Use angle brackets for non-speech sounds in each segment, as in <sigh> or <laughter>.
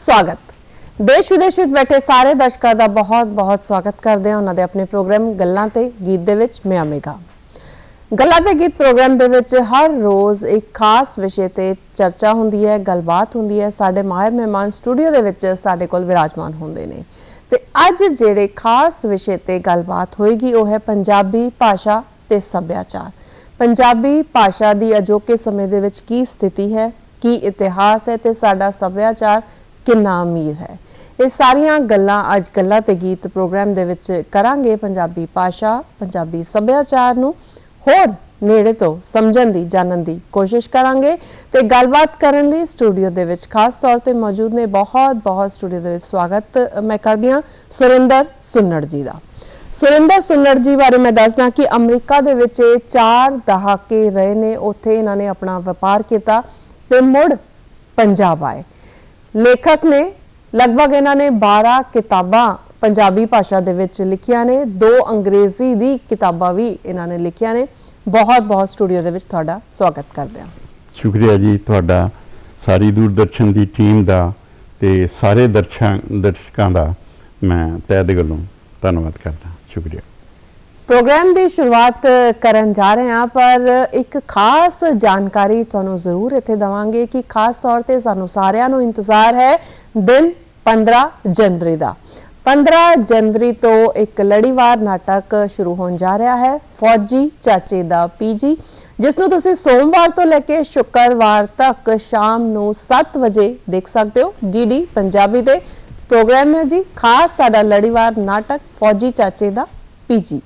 ਸਵਾਗਤ। ਦੇਸ਼ ਵਿਦੇਸ਼ ਵਿੱਚ ਬੈਠੇ ਸਾਰੇ ਦਰਸ਼ਕਾਂ ਦਾ ਬਹੁਤ-ਬਹੁਤ ਸਵਾਗਤ ਕਰਦੇ ਹਾਂ। ਉਹਨਾਂ ਦੇ ਆਪਣੇ ਪ੍ਰੋਗਰਾਮ ਗੱਲਾਂ ਤੇ ਗੀਤ ਦੇ ਵਿੱਚ ਮੈਂ ਅਮੇਗਾ ਗੱਲਾਂ ਤੇ ਗੀਤ ਪ੍ਰੋਗਰਾਮ ਦੇ ਵਿੱਚ ਹਰ ਰੋਜ਼ ਇੱਕ ਖਾਸ ਵਿਸ਼ੇ ਤੇ ਚਰਚਾ ਹੁੰਦੀ ਹੈ, ਗੱਲਬਾਤ ਹੁੰਦੀ ਹੈ। ਸਾਡੇ ਮਾਹਿਰ ਮਹਿਮਾਨ ਸਟੂਡੀਓ ਦੇ ਵਿੱਚ ਸਾਡੇ ਕੋਲ ਵਿਰਾਜਮਾਨ ਹੁੰਦੇ ਨੇ। ਤੇ ਅੱਜ ਜਿਹੜੇ ਖਾਸ ਵਿਸ਼ੇ ਤੇ ਗੱਲਬਾਤ ਹੋਏਗੀ, ਉਹ ਹੈ ਪੰਜਾਬੀ ਭਾਸ਼ਾ ਤੇ ਸੱਭਿਆਚਾਰ। ਪੰਜਾਬੀ ਭਾਸ਼ਾ ਦੀ ਅਜੋਕੇ ਸਮੇਂ ਦੇ ਵਿੱਚ ਕੀ ਸਥਿਤੀ ਹੈ, ਕੀ ਇਤਿਹਾਸ ਹੈ ਤੇ ਸਾਡਾ ਸੱਭਿਆਚਾਰ ਕਿੰਨਾ ਅਮੀਰ ਹੈ। ਇਹ ਸਾਰੀਆਂ ਗੱਲਾਂ ਅੱਜ ਗੱਲਾਂ ਤੇ ਗੀਤ ਪ੍ਰੋਗਰਾਮ ਦੇ ਵਿੱਚ ਕਰਾਂਗੇ। ਪੰਜਾਬੀ ਭਾਸ਼ਾ, ਪੰਜਾਬੀ ਸੱਭਿਆਚਾਰ ਨੂੰ ਹੋਰ ਨੇੜੇ ਤੋਂ ਸਮਝਣ ਦੀ, ਜਾਣਨ ਦੀ ਕੋਸ਼ਿਸ਼ ਕਰਾਂਗੇ। ਤੇ ਗੱਲਬਾਤ ਕਰਨ ਲਈ ਸਟੂਡੀਓ ਦੇ ਵਿੱਚ ਖਾਸ ਤੌਰ ਤੇ ਮੌਜੂਦ ਨੇ ਬਹੁਤ ਬਹੁਤ ਸਟੂਡੀਓ ਦੇ ਵਿੱਚ ਸਵਾਗਤ ਮੈਂ ਕਰਦੀ ਹਾਂ ਸੁਰਿੰਦਰ ਸੁੰਨੜ ਜੀ ਦਾ। ਸੁਰਿੰਦਰ ਸੁੰਨੜ ਜੀ ਬਾਰੇ ਮੈਂ ਦੱਸਦਾ ਕਿ ਅਮਰੀਕਾ ਦੇ ਵਿੱਚ ਇਹ ਚਾਰ ਦਹਾਕੇ ਰਹੇ ਨੇ। ਉੱਥੇ ਇਹਨਾਂ ਨੇ ਆਪਣਾ ਵਪਾਰ ਕੀਤਾ ਤੇ ਮੁੜ ਪੰਜਾਬ ਆਏ। ਲੇਖਕ ਨੇ ਲਗਭਗ ਇਹਨਾਂ ਨੇ 12 ਕਿਤਾਬਾਂ ਪੰਜਾਬੀ ਭਾਸ਼ਾ ਦੇ ਵਿੱਚ ਲਿਖੀਆਂ ਨੇ, ਦੋ ਅੰਗਰੇਜ਼ੀ ਦੀ ਕਿਤਾਬਾਂ ਵੀ ਇਹਨਾਂ ਨੇ ਲਿਖੀਆਂ ਨੇ। ਬਹੁਤ ਬਹੁਤ ਸਟੂਡੀਓ ਦੇ ਵਿੱਚ ਤੁਹਾਡਾ ਸਵਾਗਤ ਕਰਦੇ ਹਾਂ। ਸ਼ੁਕਰੀਆ ਜੀ ਤੁਹਾਡਾ, ਸਾਰੀ ਦੂਰਦਰਸ਼ਨ ਦੀ ਟੀਮ ਦਾ ਤੇ ਸਾਰੇ ਦਰਸ਼ਕਾਂ ਦਰਸ਼ਕਾਂ ਦਾ ਮੈਂ ਤਹਿ ਦਿਲ ਵੱਲੋਂ ਧੰਨਵਾਦ ਕਰਦਾ। ਸ਼ੁਕਰੀਆ। ਪ੍ਰੋਗਰਾਮ ਦੀ ਸ਼ੁਰੂਆਤ ਕਰਨ ਜਾ ਰਹੇ ਹਾਂ, ਪਰ ਇੱਕ ਖਾਸ ਜਾਣਕਾਰੀ ਤੁਹਾਨੂੰ ਜ਼ਰੂਰ ਇੱਥੇ ਦਵਾਂਗੇ ਕਿ ਖਾਸ ਤੌਰ ਤੇ ਸਾਨੂੰ ਸਾਰਿਆਂ ਨੂੰ ਇੰਤਜ਼ਾਰ ਹੈ ਦਿਨ 15 ਜਨਵਰੀ ਦਾ। 15 ਜਨਵਰੀ ਤੋਂ ਇੱਕ ਲੜੀਵਾਰ ਨਾਟਕ ਸ਼ੁਰੂ ਹੋਣ ਜਾ ਰਿਹਾ ਹੈ, ਫੌਜੀ ਚਾਚੇ ਦਾ ਪੀਜੀ, ਜਿਸ ਨੂੰ ਤੁਸੀਂ ਸੋਮਵਾਰ ਤੋਂ ਲੈ ਕੇ ਸ਼ੁੱਕਰਵਾਰ ਤੱਕ ਸ਼ਾਮ ਨੂੰ 7 ਵਜੇ ਦੇਖ ਸਕਦੇ ਹੋ। ਡੀਡੀ ਪੰਜਾਬੀ ਦੇ ਪ੍ਰੋਗਰਾਮ ਹੈ ਜੀ। ਖਾਸ ਸਾਡਾ ਲੜੀਵਾਰ ਨਾਟਕ ਫੌਜੀ ਚਾਚੇ ਦਾ ਪੀਜੀ।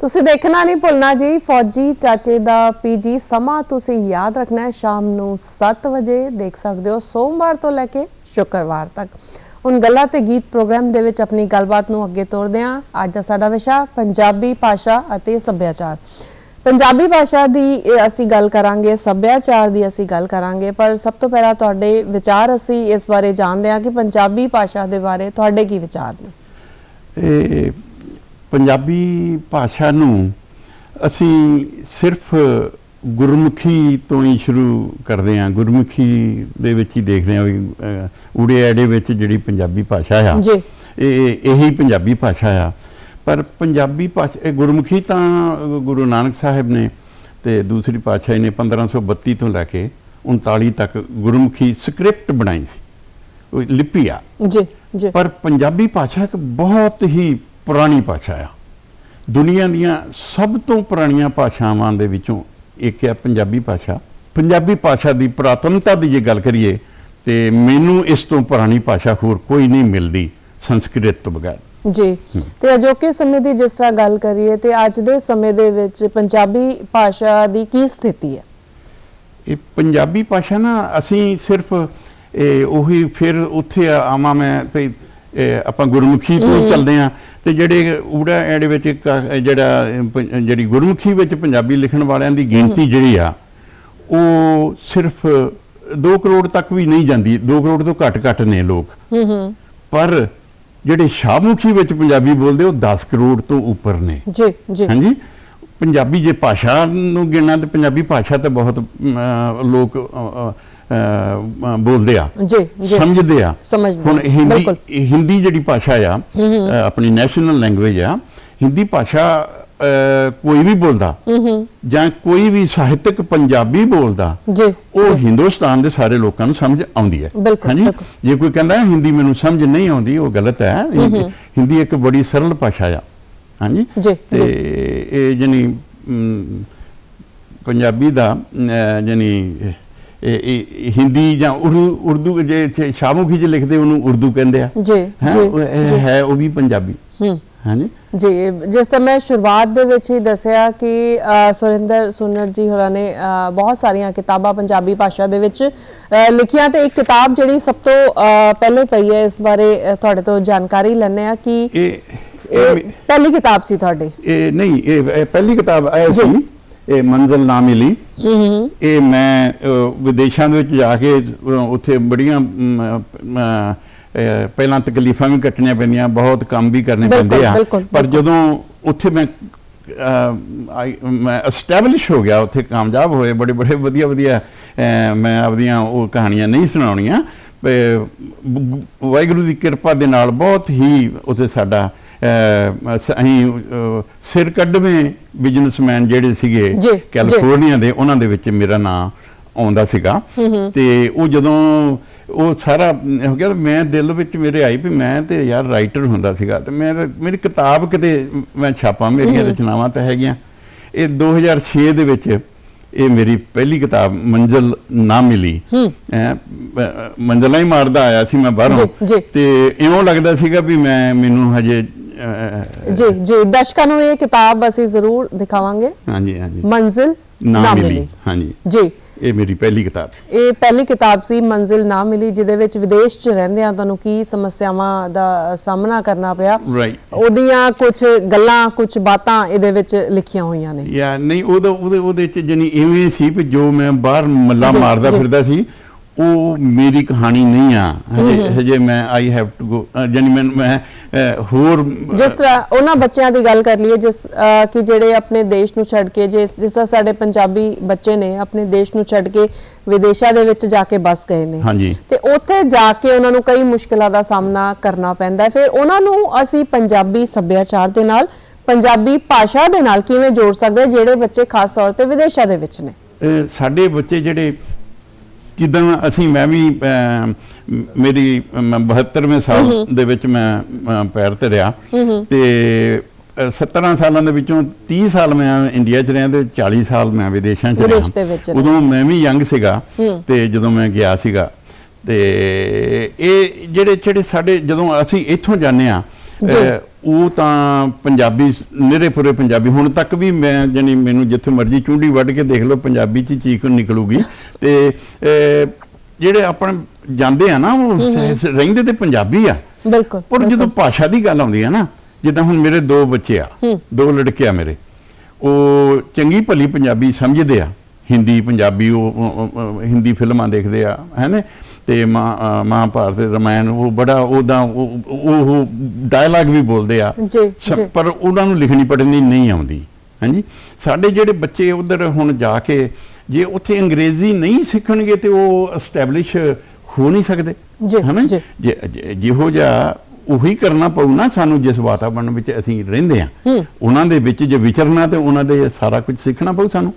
ਤੁਸੀਂ ਦੇਖਣਾ ਨਹੀਂ ਭੁੱਲਣਾ ਜੀ, ਫੌਜੀ ਚਾਚੇ ਦਾ ਪੀਜੀ ਸਮਾਂ ਤੁਸੀਂ ਯਾਦ ਰੱਖਣਾ ਹੈ, ਸ਼ਾਮ ਨੂੰ 7 ਵਜੇ ਦੇਖ ਸਕਦੇ ਹੋ, ਸੋਮਵਾਰ ਤੋਂ ਲੈ ਕੇ ਸ਼ੁੱਕਰਵਾਰ ਤੱਕ। ਹੁਣ ਗੱਲਾਂ ਤੇ ਗੀਤ ਪ੍ਰੋਗਰਾਮ ਦੇ ਵਿੱਚ ਆਪਣੀ ਗੱਲਬਾਤ ਨੂੰ ਅੱਗੇ ਤੋਰਦੇ ਹਾਂ। ਅੱਜ ਦਾ ਸਾਡਾ ਵਿਸ਼ਾ, ਪੰਜਾਬੀ ਭਾਸ਼ਾ ਅਤੇ ਸੱਭਿਆਚਾਰ। ਪੰਜਾਬੀ ਭਾਸ਼ਾ ਦੀ ਅਸੀਂ ਗੱਲ ਕਰਾਂਗੇ, ਸੱਭਿਆਚਾਰ ਦੀ ਅਸੀਂ ਗੱਲ ਕਰਾਂਗੇ, ਪਰ ਸਭ ਤੋਂ ਪਹਿਲਾਂ ਤੁਹਾਡੇ ਵਿਚਾਰ ਅਸੀਂ ਇਸ ਬਾਰੇ ਜਾਣਦੇ ਹਾਂ ਕਿ ਪੰਜਾਬੀ ਭਾਸ਼ਾ ਦੇ ਬਾਰੇ ਤੁਹਾਡੇ ਕੀ ਵਿਚਾਰ ਨੇ? ਇਹ ਪੰਜਾਬੀ ਭਾਸ਼ਾ ਨੂੰ ਅਸੀਂ ਸਿਰਫ ਗੁਰਮੁਖੀ ਤੋਂ ਹੀ ਸ਼ੁਰੂ ਕਰਦੇ ਹਾਂ। ਗੁਰਮੁਖੀ ਦੇ ਵਿੱਚ ਹੀ ਦੇਖਦੇ ਹਾਂ ਵੀ ਊੜੇ ਐੜੇ ਵਿੱਚ ਜਿਹੜੀ ਪੰਜਾਬੀ ਭਾਸ਼ਾ ਆ ਜੀ। ਇਹ ਇਹੀ ਪੰਜਾਬੀ ਭਾਸ਼ਾ ਆ। ਪਰ ਪੰਜਾਬੀ ਭਾਸ਼ਾ ਇਹ ਗੁਰਮੁਖੀ ਤਾਂ ਗੁਰੂ ਨਾਨਕ ਸਾਹਿਬ ਨੇ ਤੇ ਦੂਸਰੀ ਪਾਤਸ਼ਾਹੀ ਨੇ 1532 ਤੋਂ ਲੈ ਕੇ 39 ਤੱਕ ਗੁਰਮੁਖੀ ਸਕ੍ਰਿਪਟ ਬਣਾਈ ਸੀ। ਉਹ ਲਿਪੀ ਆ। ਜੀ ਜੀ। ਪਰ ਪੰਜਾਬੀ ਭਾਸ਼ਾ ਇੱਕ ਬਹੁਤ ਹੀ ਪੁਰਾਣੀ ਭਾਸ਼ਾ ਆ। ਦੁਨੀਆ ਦੀਆਂ ਸਭ ਤੋਂ ਪੁਰਾਣੀਆਂ ਭਾਸ਼ਾਵਾਂ ਦੇ ਵਿੱਚੋਂ ਇੱਕ ਹੈ ਪੰਜਾਬੀ ਭਾਸ਼ਾ। ਪੰਜਾਬੀ ਭਾਸ਼ਾ ਦੀ ਪੁਰਾਤਨਤਾ ਦੀ ਜੇ ਗੱਲ ਕਰੀਏ ਤੇ ਮੈਨੂੰ ਇਸ ਤੋਂ ਪੁਰਾਣੀ ਭਾਸ਼ਾ ਹੋਰ ਕੋਈ ਨਹੀਂ ਮਿਲਦੀ ਸੰਸਕ੍ਰਿਤ ਤੋਂ ਬਗੈਰ। ਜੀ। ਤੇ ਅਜੋਕੇ ਸਮੇਂ ਦੀ ਜਿਸ ਤਰ੍ਹਾਂ ਗੱਲ ਕਰੀਏ ਤੇ ਅੱਜ ਦੇ ਸਮੇਂ ਦੇ ਵਿੱਚ ਪੰਜਾਬੀ ਭਾਸ਼ਾ ਦੀ ਕੀ ਸਥਿਤੀ ਹੈ? ਇਹ ਪੰਜਾਬੀ ਭਾਸ਼ਾ ਨਾ ਅਸੀਂ ਸਿਰਫ ਇਹ ਉਹੀ ਫਿਰ ਉੱਥੇ ਆਵਾਂ ਮੈਂ ਆਪਾਂ ਗੁਰਮੁਖੀ ਤੋਂ ਚੱਲਦੇ ਆ ਤੇ ਜਿਹੜੇ ਊੜਾ ਐੜੇ ਵਿੱਚ ਜਿਹੜਾ ਜਿਹੜੀ ਗੁਰਮੁਖੀ ਵਿੱਚ ਪੰਜਾਬੀ ਲਿਖਣ ਵਾਲਿਆਂ ਦੀ ਗਿਣਤੀ ਜਿਹੜੀ ਆ ਉਹ ਸਿਰਫ 2 ਕਰੋੜ ਤੱਕ ਵੀ ਨਹੀਂ ਜਾਂਦੀ 2 ਕਰੋੜ ਤੋਂ ਘੱਟ ਘੱਟ ਨੇ ਲੋਕ। ਹੂੰ ਹੂੰ। ਪਰ ਜਿਹੜੇ ਸ਼ਾਹਮੁਖੀ ਵਿੱਚ ਪੰਜਾਬੀ ਬੋਲਦੇ ਉਹ 10 ਕਰੋੜ ਤੋਂ ਉੱਪਰ ਨੇ। ਜੀ ਜੀ। ਹਾਂਜੀ? ਪੰਜਾਬੀ ਜੇ ਭਾਸ਼ਾ ਨੂੰ ਗਿਣਨਾ ਤੇ ਪੰਜਾਬੀ ਭਾਸ਼ਾ ਤੇ ਬਹੁਤ ਲੋਕ ਬੋਲਦੇ ਆ। ਜੀ ਸਮਝਦੇ ਆ। ਹੁਣ ਹਿੰਦੀ। ਹਿੰਦੀ ਜਿਹੜੀ ਭਾਸ਼ਾ ਆ ਆਪਣੀ ਨੈਸ਼ਨਲ ਲੈਂਗੁਏਜ ਆ ਹਿੰਦੀ ਭਾਸ਼ਾ ਕੋਈ ਵੀ ਬੋਲਦਾ ਜਾਂ ਕੋਈ ਵੀ ਸਾਹਿਤਕ ਪੰਜਾਬੀ ਬੋਲਦਾ ਜੀ। ਉਹ ਹਿੰਦੁਸਤਾਨ ਦੇ ਸਾਰੇ ਲੋਕਾਂ ਨੂੰ ਸਮਝ ਆਉਂਦੀ ਹੈ। ਬਿਲਕੁਲ। ਜੇ ਕੋਈ ਕਹਿੰਦਾ ਹੈ ਹਿੰਦੀ ਮੈਨੂੰ ਸਮਝ ਨਹੀਂ ਆਉਂਦੀ ਉਹ ਗਲਤ ਹੈ। ਹਿੰਦੀ- ਇੱਕ ਬੜੀ ਸਰਲ ਭਾਸ਼ਾ ਆ। ਹਾਂਜੀ? ਤੇ। ਇਹ ਜਨੀ ਪੰਜਾਬੀ ਦਾ ਜਨੀ ਹਿੰਦੀ ਜਾਂ ਉਰਦੂ ਜੇ ਇੱਥੇ ਸ਼ਾਹਮੁਖੀ ਚ ਲਿਖਦੇ ਉਹਨੂੰ ਉਰਦੂ ਕਹਿੰਦੇ ਆ। ਜੀ ਹੈਂ? ਜੀ ਉਹ ਇਹ ਹੈ ਉਹ ਵੀ ਪੰਜਾਬੀ। ਹੂੰ। ਹਾਂਜੀ? ਜੀ ਜਿਸ ਤਰ੍ਹਾਂ ਮੈਂ ਸ਼ੁਰੂਆਤ ਦੇ ਵਿੱਚ ਹੀ ਦੱਸਿਆ ਕਿ ਸੁਰਿੰਦਰ ਸੁਨਰ ਜੀ ਹੋਰਾਂ ਨੇ ਬਹੁਤ ਸਾਰੀਆਂ ਕਿਤਾਬਾਂ ਪੰਜਾਬੀ ਭਾਸ਼ਾ ਦੇ ਵਿੱਚ ਲਿਖੀਆਂ ਤੇ ਇੱਕ ਕਿਤਾਬ ਜਿਹੜੀ ਸਭ ਤੋਂ ਪਹਿਲੇ ਪਈ ਹੈ ਇਸ ਬਾਰੇ ਤੁਹਾਡੇ ਤੋਂ ਜਾਣਕਾਰੀ ਲੈਣੇ ਆ ਕਿ ਇਹ ਪਹਿਲੀ ਕਿਤਾਬ ਸੀ ਤੁਹਾਡੀ। ਇਹ ਨਹੀਂ ਇਹ ਪਹਿਲੀ ਕਿਤਾਬ। ਸੀ। ਇਹ ਮੰਜ਼ਲ ਨਾ ਮਿਲੀ। ਇਹ ਮੈਂ ਵਿਦੇਸ਼ਾਂ ਦੇ ਵਿੱਚ ਜਾ ਕੇ ਉੱਥੇ ਬੜੀਆਂ ਪਹਿਲਾਂ ਤਕਲੀਫਾਂ ਵੀ ਕੱਟਣੀਆਂ ਪੈਂਦੀਆਂ ਬਹੁਤ ਕੰਮ ਵੀ ਕਰਨੇ ਪੈਂਦੇ ਆ। ਪਰ ਜਦੋਂ ਉੱਥੇ ਮੈਂ ਮੈਂ ਐਸਟੈਬਲਿਸ਼ ਹੋ ਗਿਆ ਉੱਥੇ ਕਾਮਯਾਬ ਹੋਏ ਬੜੇ ਬੜੇ ਵਧੀਆ ਵਧੀਆ ਮੈਂ ਆਪਦੀਆਂ ਉਹ ਕਹਾਣੀਆਂ ਨਹੀਂ ਸੁਣਾਉਣੀਆਂ ਵਾਹਿਗੁਰੂ ਦੀ ਕਿਰਪਾ ਦੇ ਨਾਲ ਬਹੁਤ ਹੀ ਉੱਥੇ ਸਾਡਾ ਅਸੀਂ ਸਿਰ ਕੱਢਵੇਂ ਬਿਜ਼ਨਸਮੈਨ ਜਿਹੜੇ ਸੀਗੇ। ਕੈਲੀਫੋਰਨੀਆ ਦੇ ਉਹਨਾਂ ਦੇ ਵਿੱਚ ਮੇਰਾ ਨਾਮ ਆਉਂਦਾ ਸੀਗਾ। ਤੇ ਉਹ ਜਦੋਂ ਉਹ ਸਾਰਾ ਹੋ ਗਿਆ ਮੈਂ ਦਿਲ ਵਿੱਚ ਮੇਰੇ ਆਈ ਵੀ ਮੈਂ ਤੇ ਯਾਰ ਰਾਈਟਰ ਹੁੰਦਾ ਸੀਗਾ ਤੇ ਮੈਂ ਮੇਰੀ ਕਿਤਾਬ ਕਿਤੇ ਮੈਂ ਛਾਪਾਂ ਮੇਰੀਆਂ ਰਚਨਾਵਾਂ ਤਾਂ ਹੈਗੀਆਂ। ਇਹ 2006 ਦੇ ਵਿੱਚ ਇਹ ਮੇਰੀ ਪਹਿਲੀ ਕਿਤਾਬ ਮੰਜ਼ਲ ਨਾ ਮਿਲੀ। ਮੰਜ਼ਲਾਂ ਹੀ ਮਾਰਦਾ ਆਇਆ ਸੀ ਮੈਂ ਬਾਹਰੋਂ। ਤੇ ਇਉਂ ਲੱਗਦਾ ਸੀਗਾ ਵੀ ਮੈਂ ਮੈਨੂੰ ਹਜੇ ਜੀ ਜੀ ਦਰਸ਼ਕਾਂ ਨੂੰ ਇਹ ਕਿਤਾਬ ਅਸੀਂ ਜ਼ਰੂਰ ਦਿਖਾਵਾਂਗੇ। ਹਾਂਜੀ ਹਾਂਜੀ। ਮੰਜ਼ਿਲ ਨਾ ਮਿਲੀ ਹਾਂਜੀ। ਜੀ। ਇਹ ਮੇਰੀ ਪਹਿਲੀ ਕਿਤਾਬ ਸੀ। ਇਹ ਪਹਿਲੀ ਕਿਤਾਬ ਸੀ ਮੰਜ਼ਿਲ ਨਾ ਮਿਲੀ ਜਿਹਦੇ ਵਿੱਚ ਵਿਦੇਸ਼ 'ਚ ਰਹਿੰਦਿਆਂ ਤੁਹਾਨੂੰ ਕੀ ਸਮੱਸਿਆਵਾਂ ਦਾ ਸਾਹਮਣਾ ਕਰਨਾ ਪਿਆ. ਉਹਦੀਆਂ ਕੁਝ ਗੱਲਾਂ ਕੁਝ ਬਾਤਾਂ ਇਹਦੇ ਵਿੱਚ ਲਿਖੀਆਂ ਹੋਈਆਂ ਨੇ। ਯਾ ਨਹੀਂ ਉਹਦਾ ਉਹਦੇ ਉਹਦੇ ਚ ਜਣੀ ਇਵੇਂ ਸੀ ਵੀ ਜੋ ਮੈਂ ਬਾਹਰ ਮੱਲਾ ਮਾਰਦਾ। ਫਿਰਦਾ ਸੀ ਉਹ ਮੇਰੀ ਕਹਾਣੀ ਨਹੀਂ ਆ। ਹਜੇ ਹਜੇ ਮੈਂ ਆਈ ਹੈਵ ਟੂ ਗੋ ਜਣੀ ਮੈਂ ਮੈਂ ਹੋਰ ਜਿਸ ਤਰ੍ਹਾਂ ਉਹਨਾਂ ਬੱਚਿਆਂ ਦੀ ਗੱਲ ਕਰ ਲਈਏ ਜਿਸ ਕਿ ਜਿਹੜੇ ਆਪਣੇ ਦੇਸ਼ ਨੂੰ ਛੱਡ ਕੇ ਜਿਸ ਜਿਸ ਤਰ੍ਹਾਂ ਸਾਡੇ ਪੰਜਾਬੀ ਬੱਚੇ ਨੇ ਆਪਣੇ ਦੇਸ਼ ਨੂੰ ਛੱਡ ਕੇ ਵਿਦੇਸ਼ਾਂ ਦੇ ਵਿੱਚ ਜਾ ਕੇ ਬਸ ਗਏ ਨੇ। ਤੇ ਉੱਥੇ ਜਾ ਕੇ ਉਹਨਾਂ ਨੂੰ ਕਈ ਮੁਸ਼ਕਲਾਂ ਦਾ ਸਾਹਮਣਾ ਕਰਨਾ ਪੈਂਦਾ ਫਿਰ ਉਹਨਾਂ ਨੂੰ ਅਸੀਂ ਪੰਜਾਬੀ ਸੱਭਿਆਚਾਰ ਦੇ ਨਾਲ ਪੰਜਾਬੀ ਭਾਸ਼ਾ ਦੇ ਨਾਲ ਕਿਵੇਂ ਜੋੜ ਸਕਦੇ ਜਿਹੜੇ ਬੱਚੇ ਖਾਸ ਤੌਰ ਤੇ ਵਿਦੇਸ਼ਾਂ ਦੇ ਵਿੱਚ ਨੇ? ਸਾਡੇ ਬੱਚੇ ਜਿਹੜੇ ਜਿੱਦਾਂ ਅਸੀਂ ਮੈਂ ਵੀ ਮੇਰੀ ਮੈਂ 72ਵੇਂ ਸਾਲ ਦੇ ਵਿੱਚ ਮੈਂ ਪੈਰ ਤੇ ਅਹ, 17 ਸਾਲਾਂ ਦੇ ਵਿੱਚੋਂ 30 ਸਾਲ ਮੈਂ ਇੰਡੀਆ 'ਚ ਰਿਹਾ ਤੇ 40 ਸਾਲ ਮੈਂ ਵਿਦੇਸ਼ਾਂ 'ਚ ਰਿਹਾ ਰਹੇ। ਉਦੋਂ ਮੈਂ ਵੀ ਯੰਗ ਸੀਗਾ ਤੇ ਜਦੋਂ ਮੈਂ ਗਿਆ ਸੀਗਾ ਤੇ ਇਹ ਜਿਹੜੇ ਜਿਹੜੇ ਸਾਡੇ ਜਦੋਂ ਅਸੀਂ ਇੱਥੋਂ ਜਾਂਦੇ ਆ। ਉਹ ਤਾਂ ਪੰਜਾਬੀ ਨਿਰੇ ਪੂਰੇ ਪੰਜਾਬੀ ਹੁਣ ਤੱਕ ਵੀ ਮੈਂ ਜਾਨੀ ਮੈਨੂੰ ਜਿੱਥੇ ਮਰਜ਼ੀ ਚੁੰਡੀ ਵੱਢ ਕੇ ਦੇਖ ਲਓ ਪੰਜਾਬੀ ਚ ਚੀਕ ਨਿਕਲੂਗੀ। ਤੇ ਜਿਹੜੇ ਆਪਣੇ ਜਾਂਦੇ ਆ ਨਾ ਉਹ ਰਹਿੰਦੇ ਤੇ ਪੰਜਾਬੀ ਆ। ਬਿਲਕੁਲ ਪਰ ਜਦੋਂ ਭਾਸ਼ਾ ਦੀ ਗੱਲ ਆਉਂਦੀ ਹੈ ਨਾ ਜਿੱਦਾਂ ਹੁਣ ਮੇਰੇ ਦੋ ਬੱਚੇ ਆ ਦੋ ਲੜਕੇ ਆ ਮੇਰੇ ਉਹ ਚੰਗੀ ਭਲੀ ਪੰਜਾਬੀ ਸਮਝਦੇ ਆ। ਹਿੰਦੀ ਪੰਜਾਬੀ ਉਹ ਹਿੰਦੀ ਫਿਲਮਾਂ ਦੇਖਦੇ ਆ ਹੈਨੇ ਤੇ ਮਹਾਭਾਰਤ ਰਮਾਇਣ ਉਹ ਬੜਾ ਉਹਦਾ ਉਹ ਡਾਇਲੌਗ ਵੀ ਬੋਲਦੇ ਆ। ਪਰ ਉਹਨਾਂ ਨੂੰ ਲਿਖਣੀ ਪੜ੍ਹਨੀ ਨਹੀਂ ਆਉਂਦੀ। ਹਾਂਜੀ? ਸਾਡੇ ਜਿਹੜੇ ਬੱਚੇ ਉਧਰ ਹੁਣ ਜਾ ਕੇ ਜੇ ਉੱਥੇ ਅੰਗਰੇਜ਼ੀ ਨਹੀਂ ਸਿੱਖਣਗੇ ਤੇ ਉਹ ਐਸਟੈਬਲਿਸ਼ ਹੋ ਨਹੀਂ ਸਕਦੇ। ਜੀ, ਹਨਾ? ਜੀ। ਜੇ- ਜੇ- ਜਿਹੋ ਜਿਹਾ ਉਹੀ ਕਰਨਾ ਪਊ ਨਾ ਸਾਨੂੰ ਜਿਸ ਵਾਤਾਵਰਣ ਵਿੱਚ ਅਸੀਂ ਰਹਿੰਦੇ ਆ। ਉਹਨਾਂ ਦੇ ਵਿੱਚ ਜੇ ਵਿਚਰਨਾ ਤੇ ਉਹਨਾਂ ਦੇ ਸਾਰਾ ਕੁਝ ਸਿੱਖਣਾ ਪਊ ਸਾਨੂੰ।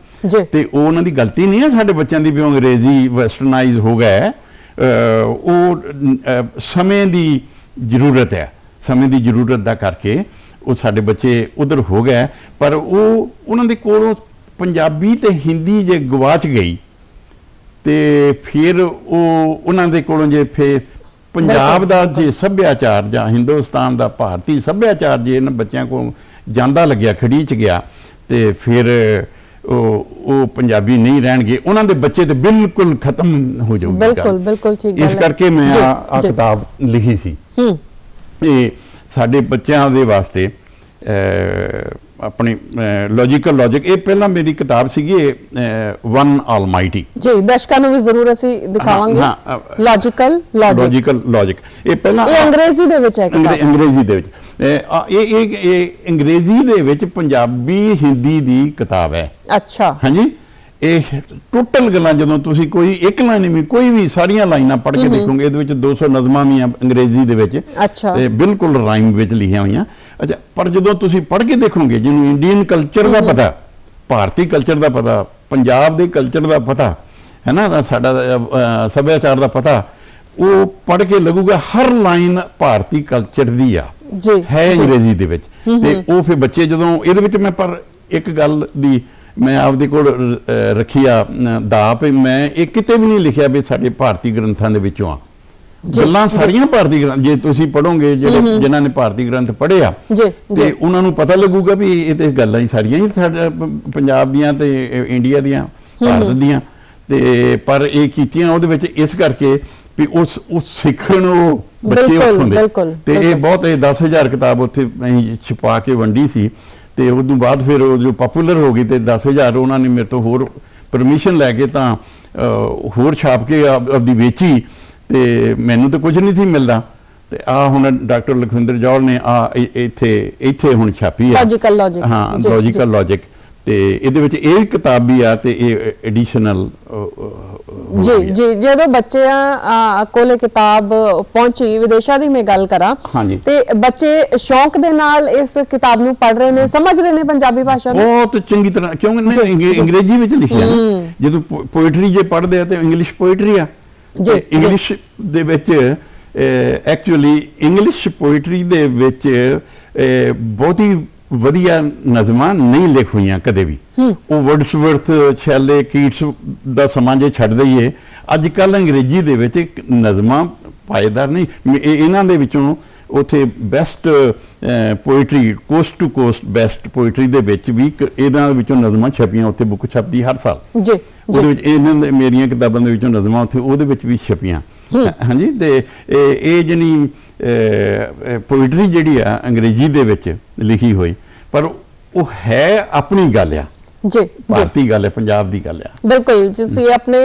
ਤੇ ਉਹ ਉਹਨਾਂ ਦੀ ਗਲਤੀ ਨਹੀਂ ਹੈ ਸਾਡੇ ਬੱਚਿਆਂ ਦੀ ਵੀ ਅੰਗਰੇਜ਼ੀ ਵੈਸਟਰਨਾਈਜ਼ ਹੋ ਗਏ। ਅਹ, ਉਹ ਸਮੇਂ ਦੀ ਜ਼ਰੂਰਤ ਹੈ। ਸਮੇਂ ਦੀ ਜ਼ਰੂਰਤ ਦਾ ਕਰਕੇ ਉਹ ਸਾਡੇ ਬੱਚੇ ਉਧਰ ਹੋ ਗਏ। ਪਰ ਉਹ ਉਹਨਾਂ ਦੇ ਕੋਲੋਂ ਪੰਜਾਬੀ ਤੇ ਹਿੰਦੀ ਜੇ ਗਵਾਚ ਗਈ ਤੇ ਫਿਰ ਉਹ ਉਹਨਾਂ ਦੇ ਕੋਲੋਂ ਜੇ ਫੇ ਪੰਜਾਬ ਦਾ ਜੇ ਸੱਭਿਆਚਾਰ ਜਾਂ ਹਿੰਦੁਸਤਾਨ ਦਾ ਭਾਰਤੀ ਸੱਭਿਆਚਾਰ ਜੇ ਇਹਨਾਂ ਬੱਚਿਆਂ ਕੋਲ ਜਾਂਦਾ ਲੱਗਿਆ ਖੜੀ ਚ ਗਿਆ ਤੇ ਫਿਰ ਉਹ ਪੰਜਾਬੀ ਨਹੀਂ ਰਹਿਣਗੇ ਉਹਨਾਂ ਦੇ ਬੱਚੇ ਤੇ ਬਿਲਕੁਲ ਖਤਮ ਹੋ ਜਾਊਗੀ। ਬਿਲਕੁਲ, ਬਿਲਕੁਲ ਠੀਕ ਗੱਲ ਇਸ। ਕਰਕੇ ਮੈਂ ਆ। ਕਿਤਾਬ ਲਿਖੀ ਸੀ ਹੂੰ ਇਹ ਸਾਡੇ ਬੱਚਿਆਂ ਦੇ ਵਾਸਤੇ ਆਪਣੀ ਲੌਜੀਕਲ ਲੌਜੀਕ ਇਹ ਪਹਿਲਾਂ ਮੇਰੀ ਕਿਤਾਬ ਸੀਗੀ ਵਨ ਆਲਮਾਈਟੀ ਜੀ ਦਰਸ਼ਕਾਂ ਨੂੰ ਵੀ ਜ਼ਰੂਰ ਅਸੀਂ ਦਿਖਾਵਾਂਗੇ। ਲੌਜੀਕਲ ਲੌਜੀਕ ਲੌਜੀਕਲ ਲੌਜਿਕ ਇਹ ਪਹਿਲਾਂ ਇਹ ਅੰਗਰੇਜ਼ੀ ਦੇ ਵਿੱਚ ਹੈ ਕਿਤਾਬ। ਅੰਗਰੇਜ਼ੀ ਦੇ ਵਿੱਚ। ਇਹ ਇਹ ਇਹ ਅੰਗਰੇਜ਼ੀ ਦੇ ਵਿੱਚ ਪੰਜਾਬੀ ਹਿੰਦੀ ਦੀ ਕਿਤਾਬ ਹੈ। ਅੱਛਾ। ਹਾਂਜੀ? ਇਹ ਟੋਟਲ ਗੱਲਾਂ ਜਦੋਂ ਤੁਸੀਂ ਕੋਈ ਇੱਕ ਲਾਈਨ ਵੀ ਕੋਈ ਵੀ ਸਾਰੀਆਂ ਲਾਈਨਾਂ ਪੜ੍ਹ ਕੇ ਦੇਖੋਗੇ ਇਹਦੇ ਵਿੱਚ 200 ਨਜ਼ਮਾਂ ਵੀ ਆ ਅੰਗਰੇਜ਼ੀ ਦੇ ਵਿੱਚ। ਅੱਛਾ। ਤੇ ਬਿਲਕੁਲ ਰਾਈਮ ਵਿੱਚ ਲਿਖੀਆਂ ਹੋਈਆਂ। ਅੱਛਾ ਪਰ ਜਦੋਂ ਤੁਸੀਂ ਪੜ੍ਹ ਕੇ ਦੇਖੋਗੇ ਜਿਹਨੂੰ ਇੰਡੀਅਨ ਕਲਚਰ ਦਾ ਪਤਾ ਭਾਰਤੀ ਕਲਚਰ ਦਾ ਪਤਾ ਪੰਜਾਬ ਦੇ ਕਲਚਰ ਦਾ ਪਤਾ ਹੈ ਨਾ ਸਾਡਾ ਸੱਭਿਆਚਾਰ ਦਾ ਪਤਾ ਉਹ ਪੜ੍ਹ ਕੇ ਲੱਗੂਗਾ ਹਰ ਲਾਈਨ ਭਾਰਤੀ ਕਲਚਰ ਦੀ ਆ। ਜੀ, ਹੈ। ਅੰਗਰੇਜ਼ੀ ਦੇ ਵਿੱਚ। ਤੇ ਉਹ ਫਿਰ ਬੱਚੇ ਜਦੋਂ ਇਹਦੇ ਵਿੱਚ ਮੈਂ ਪਰ ਇੱਕ ਗੱਲ ਦੀ ਮੈਂ ਆਪਦੇ ਕੋਲ ਰੱਖੀ ਆ ਅਹ, ਦਾ ਵੀ ਮੈਂ ਇਹ ਕਿਤੇ ਵੀ ਨਹੀਂ ਲਿਖਿਆ ਵੀ ਸਾਡੇ ਭਾਰਤੀ ਗ੍ਰੰਥਾਂ ਦੇ ਵਿੱਚੋਂ ਆ। ਗੱਲਾਂ ਸਾਰੀਆਂ ਭਾਰਤੀ ਗ੍ਰੰਥ ਜੇ ਤੁਸੀਂ ਪੜੋਗੇ ਜਿਹੜੇ ਜਿਨ੍ਹਾਂ ਨੇ ਭਾਰਤੀ ਗ੍ਰੰਥ ਪੜ੍ਹੇ ਆ ਜੀ, ਤੇ। ਉਹਨਾਂ ਨੂੰ ਪਤਾ ਲੱਗੂਗਾ ਵੀ ਇਹ ਤੇ ਗੱਲਾਂ ਹੀ ਸਾਰੀਆਂ ਹੀ ਸਾਡੇ ਪੰਜਾਬ ਦੀਆਂ ਤੇ ਇੰਡੀਆ ਦੀਆਂ ਭਾਰਤ ਦੀਆਂ। ਤੇ ਪਰ ਇਹ ਕੀਤੀਆਂ ਉਹਦੇ ਵਿੱਚ ਇਸ ਕਰਕੇ ਵੀ ਉਸ ਉਸ ਸਿੱਖਣ ਉਹ ਬੱਚੇ ਉੱਥੋਂ ਦੇ। ਤੇ ਇਹ। ਬਹੁਤ ਇਹ 10000 ਕਿਤਾਬ ਉੱਥੇ ਅਸੀਂ ਛਪਾ ਕੇ ਵੰਡੀ ਸੀ। ਤੇ ਉਸ ਤੋਂ ਬਾਅਦ ਫਿਰ ਉਹ ਜੋ ਪਪੂਲਰ ਹੋ ਗਈ ਤੇ 10000 ਉਹਨਾਂ ਨੇ ਮੇਰੇ ਤੋਂ ਹੋਰ ਪਰਮਿਸ਼ਨ ਲੈ ਕੇ ਤਾਂ ਹੋਰ ਛਾਪ ਕੇ ਆਪ- ਆਪਦੀ ਵੇਚੀ। ਤੇ ਮੈਨੂੰ ਤਾਂ ਕੁਝ ਨਹੀਂ ਸੀ ਮਿਲਦਾ। ਤੇ ਆ ਹੁਣ ਡਾਕਟਰ ਲਖਵਿੰਦਰ ਜੌਲ ਨੇ ਆ ਇੱਥੇ ਇੱਥੇ ਹੁਣ ਛਾਪੀ ਆ। Logical logic, ਹਾਂ ਲੌਜੀਕਲ ਲੌਜਿਕ ਤੇ ਇਹਦੇ ਵਿੱਚ ਇਹ ਕਿਤਾਬ ਵੀ ਆ ਤੇ ਇਹ ਐਡੀਸ਼ਨਲ ਜੀ ਜੀ ਜਦੋਂ ਬੱਚਿਆਂ ਕੋਲੇ ਕਿਤਾਬ ਪਹੁੰਚੀ ਵਿਦੇਸ਼ਾਂ ਦੀ ਮੈਂ ਗੱਲ ਕਰਾਂ। ਤੇ ਬੱਚੇ ਸ਼ੌਂਕ ਦੇ ਨਾਲ ਇਸ ਕਿਤਾਬ ਨੂੰ ਪੜ੍ਹ ਰਹੇ ਨੇ ਸਮਝ ਰਹੇ ਨੇ ਪੰਜਾਬੀ ਭਾਸ਼ਾ ਨੂੰ। ਬਹੁਤ ਚੰਗੀ ਤਰ੍ਹਾਂ ਕਿਉਂਕਿ ਅੰਗਰੇਜ਼ੀ ਵਿੱਚ ਲਿਖਿਆ ਜਦੋਂ ਪੋਇਟਰੀ ਜੇ ਪੜ੍ਹਦੇ ਆ ਤੇ ਇੰਗਲਿਸ਼ ਪੋਇਟਰੀ ਆ। ਜੀ। ਇੰਗਲਿਸ਼ ਦੇ ਵਿੱਚ ਐਕਚੁਅਲੀ ਇੰਗਲਿਸ਼ ਪੋਇਟਰੀ ਦੇ ਵਿੱਚ ਬਹੁਤੀ ਵਧੀਆ ਨਜ਼ਮਾਂ ਨਹੀਂ ਲਿਖ ਹੋਈਆਂ ਕਦੇ ਵੀ ਉਹ ਵਰਡਸਵਰਥ ਸ਼ੈਲੇ ਕੀਟਸ ਦਾ ਸਮਾਂ ਜੇ ਛੱਡ ਦਈਏ ਅੱਜ ਕੱਲ ਅੰਗਰੇਜ਼ੀ ਦੇ ਵਿੱਚ ਨਜ਼ਮਾਂ ਪਾਇਦਾਰ ਨਹੀਂ ਇਹਨਾਂ ਦੇ ਵਿੱਚੋਂ ਉਥੇ best poetry coast to coast best poetry ਦੇ ਵਿੱਚ ਵੀ ਇਹਨਾਂ ਦੇ ਵਿੱਚੋਂ ਨਜ਼ਮਾਂ ਛਪੀਆਂ ਉੱਥੇ ਬੁੱਕ ਛਪਦੀ ਹਰ ਸਾਲ। ਜੀ ਉਹਦੇ ਵਿੱਚ ਇਹਨਾਂ ਦੇ ਮੇਰੀਆਂ ਕਿਤਾਬਾਂ ਦੇ ਵਿੱਚੋਂ ਨਜ਼ਮਾਂ ਉੱਥੇ ਉਹਦੇ ਵਿੱਚ ਵੀ ਛਪੀਆਂ। ਹਾਂਜੀ ਤੇ ਇਹ ਜਣੀ ਪੋਇਟਰੀ ਜਿਹੜੀ ਆ ਅੰਗਰੇਜ਼ੀ ਦੇ ਵਿੱਚ ਲਿਖੀ ਹੋਈ ਪਰ ਉਹ ਹੈ ਆਪਣੀ ਗੱਲ ਆ। ਜੀ ਭਾਰਤੀ ਗੱਲ ਹੈ ਪੰਜਾਬ ਦੀ ਗੱਲ ਆ। ਬਿਲਕੁਲ ਤੁਸੀਂ ਆਪਣੇ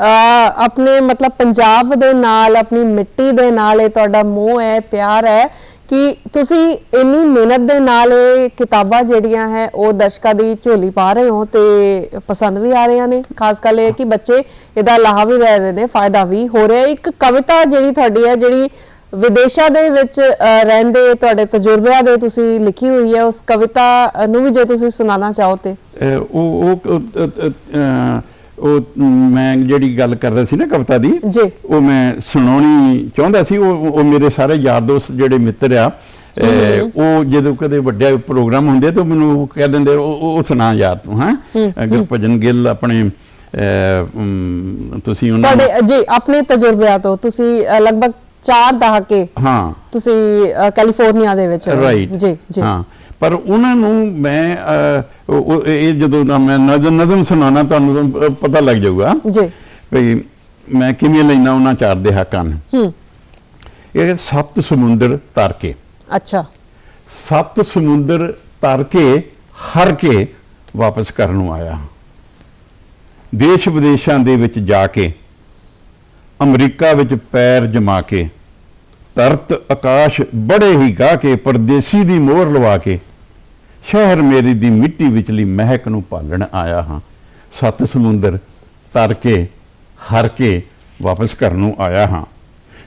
ਆਪਣੇ ਮਤਲਬ ਪੰਜਾਬ ਦੇ ਨਾਲ, ਆਪਣੀ ਮਿੱਟੀ ਦੇ ਨਾਲ ਇਹ ਤੁਹਾਡਾ ਮੋਹ ਹੈ, ਪਿਆਰ ਹੈ ਕਿ ਤੁਸੀਂ ਇੰਨੀ ਮਿਹਨਤ ਦੇ ਨਾਲ ਇਹ ਕਿਤਾਬਾਂ ਜਿਹੜੀਆਂ ਹੈ, ਉਹ ਦਰਸ਼ਕਾਂ ਦੀ ਝੋਲੀ ਪਾ ਰਹੇ ਹੋ ਤੇ ਪਸੰਦ ਵੀ ਆ ਰਹੀਆਂ ਨੇ। ਖਾਸ ਗੱਲ ਇਹ ਕਿ ਬੱਚੇ ਇਹਦਾ ਲਾਹਾ ਵੀ ਲੈ ਰਹੇ ਨੇ, ਫਾਇਦਾ ਵੀ ਹੋ ਰਿਹਾ ਇੱਕ ਕਵਿਤਾ ਜਿਹੜੀ ਤੁਹਾਡੀ ਹੈ, ਜਿਹੜੀ ਵਿਦੇਸ਼ਾਂ ਦੇ ਵਿੱਚ ਰਹਿੰਦੇ ਤੁਹਾਡੇ ਤਜਰਬਿਆਂ ਦੇ ਤੁਸੀਂ ਲਿਖੀ ਹੋਈ ਹੈ, ਉਸ ਕਵਿਤਾ ਨੂੰ ਵੀ ਜੇ ਤੁਸੀਂ ਸੁਣਾਉਣਾ ਚਾਹੋ ਤੇ। ਉਹ ਉਹ ਉਹ ਮੈਂ ਜਿਹੜੀ ਗੱਲ ਕਰਦਾ ਸੀ ਨਾ ਕਵਿਤਾ ਦੀ। ਉਹ ਮੈਂ ਸੁਣਾਉਣੀ ਚਾਹੁੰਦਾ ਸੀ। ਉਹ ਉਹ ਮੇਰੇ ਸਾਰੇ ਯਾਰ ਦੋਸਤ ਜਿਹੜੇ ਮਿੱਤਰ ਆ ਉਹ ਜਦੋਂ ਕਦੇ ਵੱਡੇ ਪ੍ਰੋਗਰਾਮ ਹੁੰਦੇ ਤਾਂ ਮੈਨੂੰ ਉਹ ਕਹਿ ਦਿੰਦੇ ਉਹ ਸੁਣਾ ਯਾਰ ਤੂੰ ਹਾਂ? ਗੁਰਭਜਨ ਗਿੱਲ ਆਪਣੇ ਤੁਸੀਂ ਉਹਨਾਂ ਤੁਹਾਡੇ ਜੀ ਆਪਣੇ ਤਜਰਬਿਆਂ ਤੋਂ ਤੁਸੀਂ ਲਗਭਗ 4 ਦਹਾਕੇ ਹਾਂ। ਤੁਸੀਂ ਕੈਲੀਫੋਰਨੀਆ ਦੇ ਵਿੱਚ। ਰਾਈਟ ਜੀ ਜੀ। ਹਾਂ। ਪਰ ਉਹਨਾਂ ਨੂੰ ਮੈਂ ਇਹ ਜਦੋਂ ਮੈਂ ਨਜ਼ਮ ਨਜ਼ਮ ਸੁਣਾਉਣਾ ਤੁਹਾਨੂੰ ਪਤਾ ਲੱਗ ਜਾਊਗਾ। ਜੀ। ਵੀ ਮੈਂ ਕਿਵੇਂ ਲੈਣਾ ਉਹਨਾਂ ਚਾਰ ਦੇ ਹੱਕਾਂ ਨੂੰ? ਹੂੰ। ਇਹ ਸੱਤ ਸਮੁੰਦਰ ਤਰ ਕੇ ਅੱਛਾ। ਸੱਤ ਸਮੁੰਦਰ ਤਰ ਕੇ ਹਰ ਕੇ ਵਾਪਸ ਕਰਨ ਨੂੰ ਆਇਆ। ਦੇਸ਼ ਵਿਦੇਸ਼ਾਂ ਦੇ ਵਿੱਚ ਜਾ ਕੇ ਅਮਰੀਕਾ ਵਿੱਚ ਪੈਰ ਜਮਾ ਕੇ ਤਰਤ ਆਕਾਸ਼ ਬੜੇ ਹੀ ਗਾ ਕੇ ਪਰਦੇਸੀ ਦੀ ਮੋਹਰ ਲਵਾ ਕੇ ਸ਼ਹਿਰ ਮੇਰੀ ਦੀ ਮਿੱਟੀ ਵਿਚਲੀ ਮਹਿਕ ਨੂੰ ਭਾਲਣ ਆਇਆ ਹਾਂ। ਸੱਤ ਸਮੁੰਦਰ ਤਰ ਕੇ, ਹਰ ਕੇ ਵਾਪਸ ਘਰ ਨੂੰ ਆਇਆ ਹਾਂ।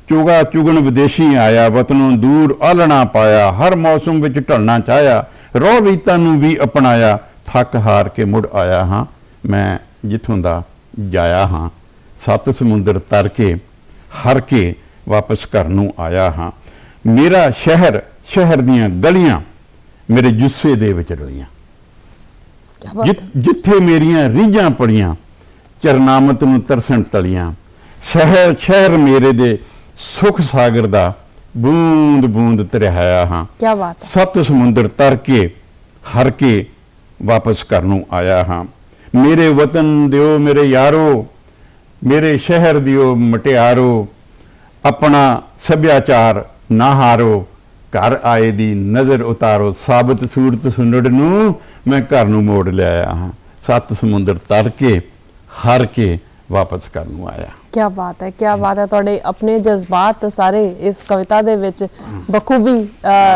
ਚੁਗਾ ਚੁਗਣ ਵਿਦੇਸ਼ੀ ਆਇਆ, ਵਤਨੋਂ ਦੂਰ ਆਲਣਾ ਪਾਇਆ, ਹਰ ਮੌਸਮ ਵਿੱਚ ਢਲਣਾ ਚਾਹਿਆ ਰੋ ਰੀਤਾਂ ਨੂੰ ਵੀ ਅਪਣਾਇਆ, ਥੱਕ ਹਾਰ ਕੇ ਮੁੜ ਆਇਆ ਹਾਂ। ਮੈਂ ਜਿੱਥੋਂ ਦਾ ਜਾਇਆ ਹਾਂ, ਸੱਤ ਸਮੁੰਦਰ ਤਰ ਕੇ, ਹਰ ਕੇ ਵਾਪਸ ਘਰ ਨੂੰ ਆਇਆ ਹਾਂ। ਮੇਰਾ ਸ਼ਹਿਰ ਸ਼ਹਿਰ ਦੀਆਂ ਗਲੀਆਂ ਮੇਰੇ ਜੁੱਸੇ ਦੇ ਵਿੱਚ ਬਾਤ ਜਿ- ਜਿੱਥੇ ਮੇਰੀਆਂ ਰੀਝਾਂ ਪੜੀਆਂ ਚਰਨਾਮਤ ਨੂੰ ਤਰਸਣ ਤਲੀਆਂ ਸ਼ਹਿਰ ਸ਼ਹਿਰ ਮੇਰੇ ਦੇ ਸੁਖ ਸਾਗਰ ਦਾ ਬੂੰਦ ਬੂੰਦ ਤਰਿਹਾਇਆ ਹਾਂ। ਕੀ ਬਾਤ ਹੈ। ਸੱਤ ਸਮੁੰਦਰ ਤਰ ਕੇ ਹਰ ਕੇ ਵਾਪਸ ਘਰ ਨੂੰ ਆਇਆ ਹਾਂ। ਮੇਰੇ ਵਤਨ ਦਿਓ ਮੇਰੇ ਯਾਰੋ ਮੇਰੇ ਸ਼ਹਿਰ ਦਿਓ ਮਟਿਆਰੋ ਆਪਣਾ ਸੱਭਿਆਚਾਰ ਨਾ ਹਾਰੋ। ਘਰ ਆਏ ਦੀ ਨਜ਼ਰ ਉਤਾਰੋ ਸਾਬਤ ਸੂਰਤ ਸੁਨੜ ਨੂੰ ਮੈਂ ਘਰ ਨੂੰ ਮੋੜ ਲਿਆਇਆ ਹਾਂ। ਸੱਤ ਸਮੁੰਦਰ ਤਰ ਕੇ ਹਰ ਕੇ ਵਾਪਸ ਘਰ ਨੂੰ ਆਇਆ। ਕੀ ਬਾਤ ਹੈ ਕੀ ਬਾਤ ਹੈ ਤੁਹਾਡੇ ਆਪਣੇ ਜਜ਼ਬਾਤ ਸਾਰੇ ਇਸ ਕਵਿਤਾ ਦੇ ਵਿੱਚ ਬਖੂਬੀ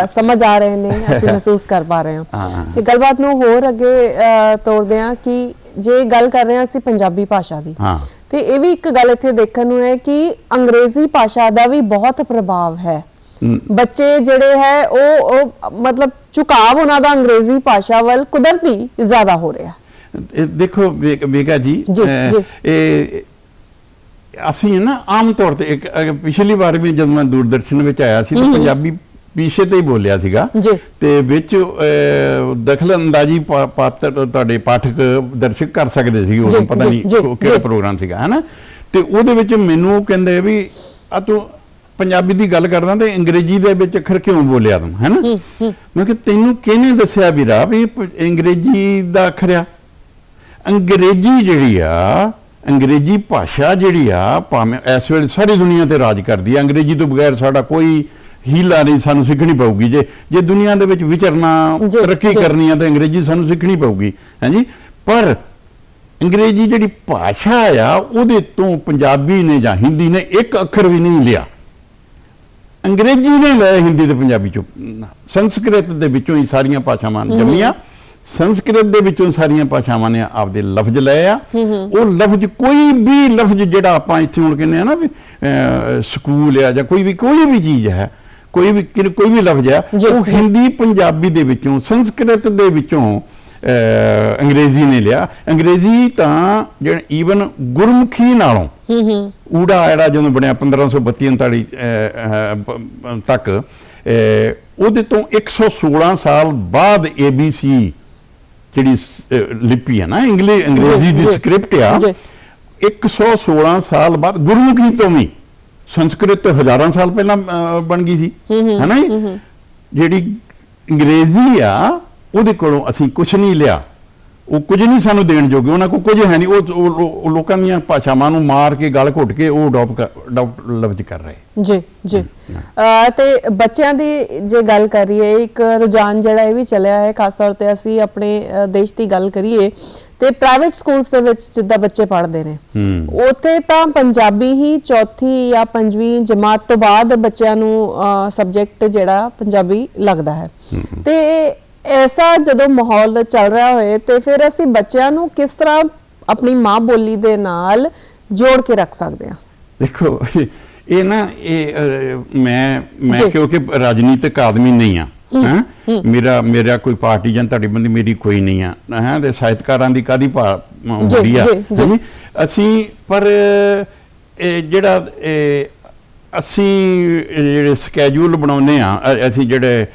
ਸਮਝ ਆ ਰਹੇ ਨੇ ਅਸੀਂ <laughs> ਮਹਿਸੂਸ ਕਰ ਪਾ ਰਹੇ ਹਾਂ। ਤੇ ਗੱਲਬਾਤ ਨੂੰ ਹੋਰ ਅੱਗੇ ਅ, ਤੋਰਦੇ ਹਾਂ ਕਿ ਜੇ ਗੱਲ ਕਰ ਰਹੇ ਹਾਂ ਅਸੀਂ ਪੰਜਾਬੀ ਭਾਸ਼ਾ ਦੀ ਤੇ ਇਹ ਵੀ ਇੱਕ ਗੱਲ ਇੱਥੇ ਦੇਖਣ ਨੂੰ ਹੈ ਕਿ ਅੰਗਰੇਜ਼ੀ ਭਾਸ਼ਾ ਦਾ ਵੀ ਬਹੁਤ ਪ੍ਰਭਾਵ ਹੈ। ਬੱਚੇ ਜਿਹੜੇ ਹੈ ਉਹ ਉਹ ਮਤਲਬ ਝੁਕਾਵ ਉਹਨਾਂ ਦਾ ਅੰਗਰੇਜ਼ੀ ਭਾਸ਼ਾ ਵੱਲ ਕੁਦਰਤੀ ਜ਼ਿਆਦਾ ਹੋ ਰਿਹਾ ਦੇਖੋ ਵੇਗਾ ਜੀ। ਇਹ ਅਸੀਂ ਨਾ ਆਮ ਤੌਰ ਤੇ ਇੱਕ ਪਿਛਲੀ ਵਾਰ ਵੀ ਜਦੋਂ ਮੈਂ ਦੂਰਦਰਸ਼ਨ ਵਿੱਚ ਆਇਆ ਸੀ ਤਾਂ ਪੰਜਾਬੀ ਵਿਸ਼ੇ ਤੇ ਹੀ ਬੋਲਿਆ ਸੀਗਾ। ਤੇ ਵਿੱਚ ਦਖਲ ਅੰਦਾਜ਼ੀ ਪਾਤਰ ਤੁਹਾਡੇ ਪਾਠਕ ਦਰਸ਼ਕ ਕਰ ਸਕਦੇ ਸੀ ਜੀ, ਪਤਾ ਨਹੀਂ ਉਹ ਕਿਹੜਾ। ਪ੍ਰੋਗਰਾਮ ਸੀਗਾ ਹੈਨਾ ਤੇ ਉਹਦੇ ਵਿੱਚ ਮੈਨੂੰ ਉਹ ਕਹਿੰਦੇ ਵੀ ਆ ਤੂੰ ਪੰਜਾਬੀ ਦੀ ਗੱਲ ਕਰਦਾ ਤੇ ਅੰਗਰੇਜ਼ੀ ਦੇ ਵਿੱਚ ਅੱਖਰ ਕਿਉਂ ਬੋਲਿਆ ਤੂੰ ਹੈਨਾ ਮੈਂ ਕਿ ਤੈਨੂੰ ਕਿਹਨੇ ਦੱਸਿਆ ਵੀਰਾ ਵੀ ਅੰਗਰੇਜ਼ੀ ਦਾ ਅੱਖਰ ਆ? ਅੰਗਰੇਜ਼ੀ ਜਿਹੜੀ ਆ ਅੰਗਰੇਜ਼ੀ ਭਾਸ਼ਾ ਜਿਹੜੀ ਆ ਭਾਵੇਂ ਇਸ ਵੇਲੇ ਸਾਰੀ ਦੁਨੀਆ ਤੇ ਰਾਜ ਕਰਦੀ ਆ ਅੰਗਰੇਜ਼ੀ ਤੋਂ ਬਗੈਰ ਸਾਡਾ ਕੋਈ ਹੀਲਾ ਨਹੀਂ ਸਾਨੂੰ ਸਿੱਖਣੀ ਪਊਗੀ। ਜੇ ਜੇ ਦੁਨੀਆ ਦੇ ਵਿੱਚ ਵਿਚਰਨਾ ਤਰੱਕੀ। ਕਰਨੀ ਆ ਤਾਂ ਅੰਗਰੇਜ਼ੀ ਸਾਨੂੰ ਸਿੱਖਣੀ ਪਊਗੀ ਹਾਂਜੀ ਪਰ ਅੰਗਰੇਜ਼ੀ ਜਿਹੜੀ ਭਾਸ਼ਾ ਆ ਉਹਦੇ ਤੋਂ ਪੰਜਾਬੀ ਨੇ ਜਾਂ ਹਿੰਦੀ ਨੇ ਇੱਕ ਅੱਖਰ ਵੀ ਨਹੀਂ ਲਿਆ। ਅੰਗਰੇਜ਼ੀ ਨੇ ਲਿਆ ਹਿੰਦੀ ਤੇ ਪੰਜਾਬੀ ਚੋਂ। ਸੰਸਕ੍ਰਿਤ ਦੇ ਵਿੱਚੋਂ ਹੀ ਸਾਰੀਆਂ ਭਾਸ਼ਾਵਾਂ ਜੰਮੀਆਂ। ਸੰਸਕ੍ਰਿਤ ਦੇ ਵਿੱਚੋਂ ਸਾਰੀਆਂ ਭਾਸ਼ਾਵਾਂ ਨੇ ਆਪਦੇ ਲਫ਼ਜ਼ ਲਏ ਆ। ਉਹ ਲਫ਼ਜ਼ ਕੋਈ ਵੀ ਲਫ਼ਜ਼ ਜਿਹੜਾ ਆਪਾਂ ਇੱਥੇ ਹੁਣ ਕਹਿੰਦੇ ਆ ਨਾ ਵੀ ਸਕੂਲ ਆ ਜਾਂ ਕੋਈ ਵੀ ਕੋਈ ਵੀ ਚੀਜ਼ ਹੈ ਕੋਈ ਵੀ ਕੋਈ ਵੀ ਲਫ਼ਜ਼ ਆ ਉਹ। ਹਿੰਦੀ ਪੰਜਾਬੀ ਦੇ ਵਿੱਚੋਂ ਸੰਸਕ੍ਰਿਤ ਦੇ ਵਿੱਚੋਂ ਅੰਗਰੇਜ਼ੀ ਨੇ ਲਿਆ। ਅੰਗਰੇਜ਼ੀ ਤਾਂ ਜਿਹੜਾ ਈਵਨ ਗੁਰਮੁਖੀ ਨਾਲੋਂ ਹੂੰ ਹੂੰ। ਊੜਾ ਜਿਹੜਾ ਜਦੋਂ ਬਣਿਆ 1532 39 ਅਹ, ਅਹ, ਪ- ਪ- ਤੱਕ ਉਹਦੇ ਤੋਂ 116 ਸਾਲ ਬਾਅਦ ABC ਜਿਹੜੀ ਲਿਪੀ ਹੈ ਨਾ ਇੰਗਲਿਸ਼ ਅੰਗਰੇਜ਼ੀ ਦੀ ਸਕ੍ਰਿਪਟ ਆ ਜੀ। 116 ਸਾਲ ਬਾਅਦ ਗੁਰਮੁਖੀ ਤੋਂ ਵੀ ਸੰਸਕ੍ਰਿਤ ਤੋਂ ਹਜ਼ਾਰਾਂ ਸਾਲ ਪਹਿਲਾਂ ਬਣ ਗਈ ਸੀ। ਹੈ ਨਾ? ਜਿਹੜੀ ਅੰਗਰੇਜ਼ੀ ਆ ਉਹਦੇ ਕੋਲੋਂ ਅਸੀਂ ਕੁਝ ਨਹੀਂ ਲਿਆ। ਉਹ ਕੁਝ ਨਹੀਂ ਸਾਨੂੰ ਦੇਣ ਜੋਗੇ। ਉਹਨਾਂ ਕੋਲ ਕੁਝ ਹੈ ਨਹੀਂ। ਉਹ ਲੋਕਾਂ ਦੀਆਂ ਭਾਸ਼ਾਵਾਂ ਨੂੰ ਮਾਰ ਕੇ ਗਲ ਘੁੱਟ ਕੇ ਉਹ ਅਡਾਪਟ ਲਫ਼ਜ਼ ਕਰ ਰਹੇ। ਜੀ ਜੀ। ਤੇ ਬੱਚਿਆਂ ਦੀ ਜੇ ਗੱਲ ਕਰੀਏ ਇੱਕ ਰੁਝਾਨ ਜਿਹੜਾ ਇਹ ਵੀ ਚੱਲਿਆ ਹੈ ਖਾਸ ਤੌਰ ਤੇ ਅਸੀਂ ਆਪਣੇ ਦੇਸ਼ ਦੀ ਗੱਲ ਕਰੀਏ ਤੇ ਪ੍ਰਾਈਵੇਟ ਸਕੂਲਸ ਦੇ ਵਿੱਚ ਜਿੱਦਾਂ ਬੱਚੇ ਪੜ੍ਹਦੇ ਨੇ ਉੱਥੇ ਤਾਂ ਪੰਜਾਬੀ ਹੀ ਚੌਥੀ ਜਾਂ ਪੰਜਵੀਂ ਜਮਾਤ ਤੋਂ ਬਾਅਦ ਬੱਚਿਆਂ ਨੂੰ ਸਬਜੈਕਟ ਜਿਹੜਾ ਪੰਜਾਬੀ ਲੱਗਦਾ ਹੈ। ਤੇ ਐਸਾ ਜਦੋਂ ਮਾਹੌਲ ਚੱਲ ਰਿਹਾ ਹੋਏ ਤੇ ਫਿਰ ਅਸੀਂ ਬੱਚਿਆਂ ਨੂੰ ਕਿਸ ਤਰ੍ਹਾਂ ਆਪਣੀ ਮਾਂ ਬੋਲੀ ਦੇ ਨਾਲ ਜੋੜ ਕੇ ਰੱਖ ਸਕਦੇ ਹਾਂ? ਦੇਖੋ ਇਹ ਨਾ ਇਹ ਮੈਂ ਮੈਂ। ਕਿਉਂਕਿ ਰਾਜਨੀਤਿਕ ਆਦਮੀ ਨਹੀਂ ਆ ਹੈਂ ਮੇਰਾ ਮੇਰਾ ਕੋਈ ਪਾਰਟੀ ਜਾਂ ਤੁਹਾਡੀ ਬੰਦੀ ਮੇਰੀ ਕੋਈ ਨਹੀਂ ਆ ਹੈ? ਤੇ ਸਾਹਿਤਕਾਰਾਂ ਦੀ ਕਾਦੀ ਹੁੰਦੀ ਆ? ਅਸੀਂ ਪਰ ਇਹ ਜਿਹੜਾ ਇਹ ਅਸੀਂ ਜਿਹੜੇ ਸਕੇਜੂਲ ਬਣਾਉਨੇ ਆ ਅਸੀਂ ਜਿਹੜੇ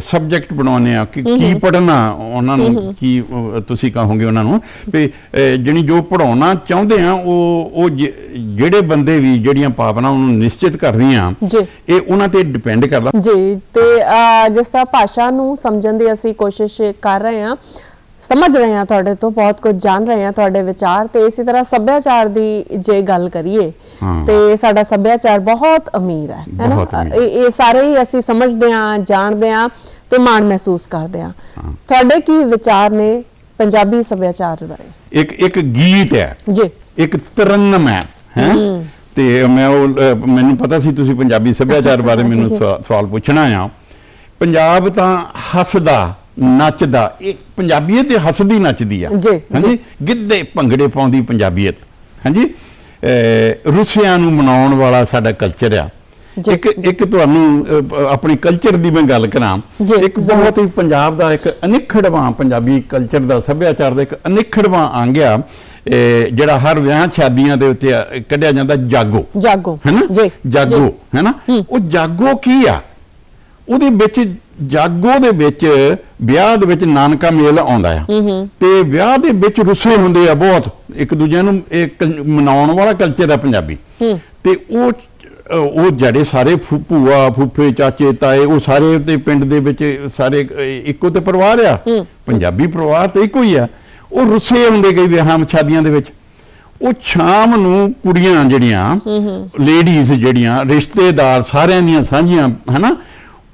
ਸਬਜੈਕਟ ਬਣਾਉਨੇ ਆ ਕਿ ਕੀ ਪੜਨਾ ਉਹਨਾਂ ਨੂੰ ਕੀ ਤੁਸੀਂ ਕਹੋਗੇ ਉਹਨਾਂ ਨੂੰ ਵੀ ਜਿਹੜੀ ਜੋ ਪੜਾਉਣਾ ਚਾਹੁੰਦੇ ਆ ਉਹ ਉਹ ਜਿਹੜੇ ਬੰਦੇ ਵੀ ਜਿਹੜੀਆਂ ਭਾਵਨਾਵਾਂ ਨੂੰ ਨਿਸ਼ਚਿਤ ਕਰਦੀਆਂ ਜੀ। ਇਹ ਉਹਨਾਂ ਤੇ ਡਿਪੈਂਡ ਕਰਦਾ। ਜੀ ਤੇ ਜਿਸ ਤਰ੍ਹਾਂ ਭਾਸ਼ਾ ਨੂੰ ਸਮਝਣ ਦੀ ਅਸੀਂ ਕੋਸ਼ਿਸ਼ ਕਰ ਰਹੇ ਹਾਂ ਸਮਝ ਰਹੇ ਹਾਂ ਤੁਹਾਡੇ ਤੋਂ ਬਹੁਤ ਕੁਝ ਜਾਣ ਰਹੇ ਹਾਂ ਤੁਹਾਡੇ ਵਿਚਾਰ ਤੇ ਇਸੇ ਤਰ੍ਹਾਂ ਸੱਭਿਆਚਾਰ ਦੀ ਜੇ ਗੱਲ ਕਰੀਏ। ਤੇ ਸਾਡਾ ਸੱਭਿਆਚਾਰ ਬਹੁਤ ਅਮੀਰ ਹੈ ਹੈ ਨਾ? ਬਹੁਤ ਅਮੀਰ। ਇਹ ਸਾਰੇ ਹੀ ਅਸੀਂ ਸਮਝਦੇ ਹਾਂ ਜਾਣਦੇ ਹਾਂ ਤੇ ਮਾਣ ਮਹਿਸੂਸ ਕਰਦੇ ਹਾਂ। ਤੁਹਾਡੇ ਕੀ ਵਿਚਾਰ ਨੇ ਪੰਜਾਬੀ ਸੱਭਿਆਚਾਰ ਬਾਰੇ? ਇੱਕ ਇੱਕ ਗੀਤ ਹੈ। ਜੀ। ਇੱਕ ਤਰਨਮ ਹੈ ਹੈ? ਤੇ ਮੈਂ ਉਹ ਮੈਨੂੰ ਪਤਾ ਸੀ ਤੁਸੀਂ ਪੰਜਾਬੀ ਸੱਭਿਆਚਾਰ ਬਾਰੇ <laughs> ਮੈਨੂੰ ਸਵਾਲ ਪੁੱਛਣਾ ਆ। ਪੰਜਾਬ ਤਾਂ ਹੱਸਦਾ ਨੱਚਦਾ। ਇਹ ਪੰਜਾਬੀਅਤ ਤੇ ਹੱਸਦੀ ਨੱਚਦੀ ਆ। ਜੀ, ਹਾਂਜੀ? ਗਿੱਧੇ ਭੰਗੜੇ ਪਾਉਂਦੀ ਪੰਜਾਬੀਅਤ। ਹਾਂਜੀ? ਰੁੱਸਿਆਂ ਨੂੰ ਮਨਾਉਣ ਵਾਲਾ ਸਾਡਾ ਕਲਚਰ ਆ। ਇੱਕ ਇੱਕ ਤੁਹਾਨੂੰ ਆਪਣੀ ਕਲਚਰ ਦੀ ਮੈਂ ਗੱਲ ਕਰਾਂ। ਇੱਕ। ਬਹੁਤ ਹੀ ਪੰਜਾਬ ਦਾ ਇੱਕ ਅਨਿਖੜਵਾਂ ਪੰਜਾਬੀ ਕਲਚਰ ਦਾ ਸੱਭਿਆਚਾਰ ਦਾ ਇੱਕ ਅਨਿਖੜਵਾਂ ਅੰਗ ਆ। ਇਹ ਜਿਹੜਾ ਹਰ ਵਿਆਹ ਸ਼ਾਦੀਆਂ ਦੇ ਉੱਤੇ ਕੱਢਿਆ ਜਾਂਦਾ ਜਾਗੋ। ਜਾਗੋ। ਹੈਨਾ? ਜਾਗੋ ਹੈਨਾ? ਉਹ ਜਾਗੋ ਕੀ ਆ? ਉਹਦੇ ਵਿੱਚ ਜਾਗੋ ਦੇ ਵਿੱਚ ਵਿਆਹ ਦੇ ਵਿੱਚ ਨਾਨਕਾ ਮੇਲ ਆਉਂਦਾ ਆ। ਤੇ ਵਿਆਹ ਦੇ ਵਿੱਚ ਰੁੱਸੇ ਹੁੰਦੇ ਆ ਬਹੁਤ। ਇੱਕ ਦੂਜੇ ਨੂੰ ਇਹ ਮਨਾਉਣ ਵਾਲਾ ਕਲਚਰ ਆ ਪੰਜਾਬੀ। ਤੇ ਉਹ ਉਹ ਜਿਹੜੇ ਸਾਰੇ ਭੂਆ ਫੁੱਫੇ ਚਾਚੇ ਤਾਏ ਉਹ ਸਾਰੇ ਤੇ ਪਿੰਡ ਦੇ ਵਿੱਚ ਸਾਰੇ ਇੱਕੋ ਤੇ ਪਰਿਵਾਰ ਆ। ਪੰਜਾਬੀ ਪਰਿਵਾਰ ਤੇ ਇੱਕੋ ਹੀ ਆ। ਉਹ ਰੁੱਸੇ ਹੁੰਦੇ ਕਈ ਵਿਆਹਾਂ ਸ਼ਾਦੀਆਂ ਦੇ ਵਿੱਚ। ਉਹ ਸ਼ਾਮ ਨੂੰ ਕੁੜੀਆਂ ਜਿਹੜੀਆਂ ਲੇਡੀਜ਼ ਜਿਹੜੀਆਂ ਰਿਸ਼ਤੇਦਾਰ ਸਾਰਿਆਂ ਦੀਆਂ ਸਾਂਝੀਆਂ ਹਨਾ?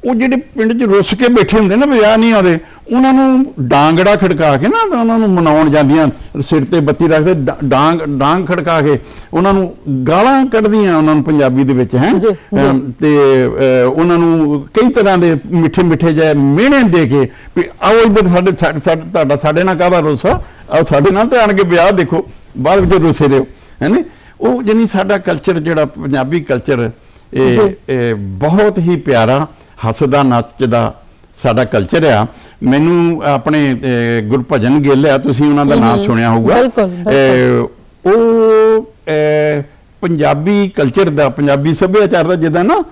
ਉਹ ਜਿਹੜੇ ਪਿੰਡ 'ਚ ਰੁੱਸ ਕੇ ਬੈਠੇ ਹੁੰਦੇ ਨਾ ਵਿਆਹ ਨਹੀਂ ਆਉਂਦੇ ਉਹਨਾਂ ਨੂੰ ਡਾਂਗੜਾ ਖੜਕਾ ਕੇ ਨਾ ਉਹਨਾਂ ਨੂੰ ਮਨਾਉਣ ਜਾਂਦੀਆਂ ਸਿਰ ਤੇ ਬੱਤੀ ਰੱਖਦੇ ਡਾਂਗ ਡਾਂਗ ਖੜਕਾ ਕੇ ਉਹਨਾਂ ਨੂੰ ਗਾਲਾਂ ਕੱਢਦੀਆਂ ਉਹਨਾਂ ਨੂੰ ਪੰਜਾਬੀ ਦੇ ਵਿੱਚ ਹੈ। ਤੇ ਉਹਨਾਂ ਨੂੰ ਕਈ ਤਰ੍ਹਾਂ ਦੇ ਮਿੱਠੇ ਮਿੱਠੇ ਜਿਹੇ ਮਿਹਣੇ ਦੇ ਕੇ ਵੀ ਆਓ ਇੱਧਰ ਸਾਡੇ ਤੁਹਾਡਾ ਸਾਡੇ ਨਾਲ ਕਾਹਦਾ ਰੋਸਾ ਆਓ ਸਾਡੇ ਨਾਲ ਤੇ ਆਣ ਕੇ ਵਿਆਹ ਦੇਖੋ ਬਾਅਦ ਵਿੱਚ ਰੋਸੇ ਦਿਓ ਹੈਨੇ ਉਹ ਜਾਨੀ ਸਾਡਾ ਕਲਚਰ ਜਿਹੜਾ ਪੰਜਾਬੀ ਕਲਚਰ। ਇਹ ਬਹੁਤ ਹੀ ਪਿਆਰਾ ਹੱਸਦਾ ਨੱਚਦਾ ਸਾਡਾ ਕਲਚਰ ਆ। ਮੈਨੂੰ ਆਪਣੇ ਗੁਰਭਜਨ ਗਿੱਲ ਆ ਤੁਸੀਂ ਉਹਨਾਂ ਦਾ ਨਾਮ ਸੁਣਿਆ ਹੋਊਗਾ। ਉਹ ਪੰਜਾਬੀ ਕਲਚਰ ਦਾ ਪੰਜਾਬੀ ਸੱਭਿਆਚਾਰ ਦਾ ਜਿੱਦਾਂ ਨਾ